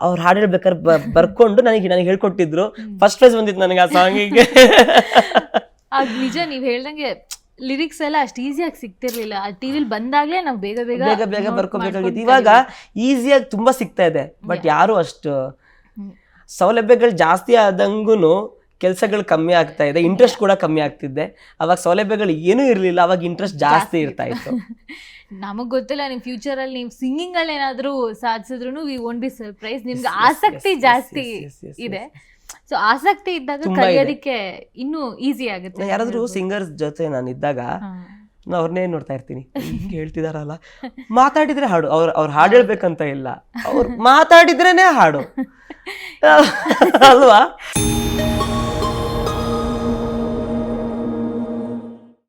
ಅವ್ರು ಹಾಡು ಹೇಳ್ಬೇಕಾದ್ರೆ ಬ- ಬರ್ಕೊಂಡು ನನಗೆ ನನಗೆ ಹೇಳ್ಕೊಟ್ಟಿದ್ರು. ಫಸ್ಟ್ ಪ್ರೈಸ್ ಬಂದಿತ್ತು ನನಗೆ ಆ ಸಾಂಗಿಗೆ. ಅದ್ ನಿಜ ನೀವ್ ಹೇಳ್ದಂಗೆ ಲಿರಿಕ್ಸ್ ಎಲ್ಲ ಅಷ್ಟು ಈಸಿಯಾಗಿ ಸಿಗ್ತಿರ್ಲಿಲ್ಲ. ಆ ಬಂದಾಗಲೇ ಬಂದಾಗ್ಲೇ ನಾವು ಬೇಗ ಬೇಗ ಬೇಗ ಬೇಗ ಬರ್ಕೋಬೇಕಾಗಿತ್ತು. ಇವಾಗ ಈಸಿಯಾಗಿ ತುಂಬಾ ಸಿಗ್ತಾ ಇದೆ. ಬಟ್ ಯಾರು ಅಷ್ಟು. ಸೌಲಭ್ಯಗಳು ಜಾಸ್ತಿ ಆದಂಗೂ ಕೆಲಸಗಳು ಕಮ್ಮಿ ಆಗ್ತಾ ಇದೆ ಇಂಟ್ರೆಸ್ಟ್ ಕೂಡ ಕಮ್ಮಿ ಆಗ್ತಿದ್ದೆ ಅವಾಗ ಸೌಲಭ್ಯಗಳು ಏನೂ ಇರಲಿಲ್ಲ ಅವಾಗ ಇಂಟ್ರೆಸ್ಟ್ ಜಾಸ್ತಿ ಇರ್ತಾ ಇತ್ತು. ನಮಗ್ ಗೊತ್ತಿಲ್ಲ ನಿಮ್ ಫ್ಯೂಚರ್ ಅಲ್ಲಿ ನೀವು ಸಿಂಗಿಂಗ್ ಅಲ್ಲಿ ಏನಾದ್ರೂ ಸಾಧಿಸಿದ್ರು ವಿ ವೋಂಟ್ ಬಿ ಸರ್ಪ್ರೈಸ್ ನಿಮ್ಗೆ ಆಸಕ್ತಿ ಜಾಸ್ತಿ ಇದೆ. ಸೊ ಆಸಕ್ತಿ ಇದ್ದಾಗ. ಕಲಿಯೋದಕ್ಕೆ ಇನ್ನೂ ಈಸಿ ಆಗುತ್ತೆ. ಯಾರಾದರೂ ಸಿಂಗರ್ಸ್ ಜೊತೆ ನಾನು ಇದ್ದಾಗ. ನಾನು ಅವ್ರನ್ನೇ ನೋಡ್ತಾ ಇರ್ತೀನಿ. ಹಿಂಗೆ ಹೇಳ್ತಿದಾರಲ್ಲ. ಮಾತಾಡಿದ್ರೆ ಹಾಡು ಅವ್ರ ಅವ್ರು ಹಾಡು ಹೇಳ್ಬೇಕಂತ ಇಲ್ಲ. ಅವ್ರು ಮಾತಾಡಿದ್ರೇನೆ ಹಾಡು. ಅಲ್ವಾ?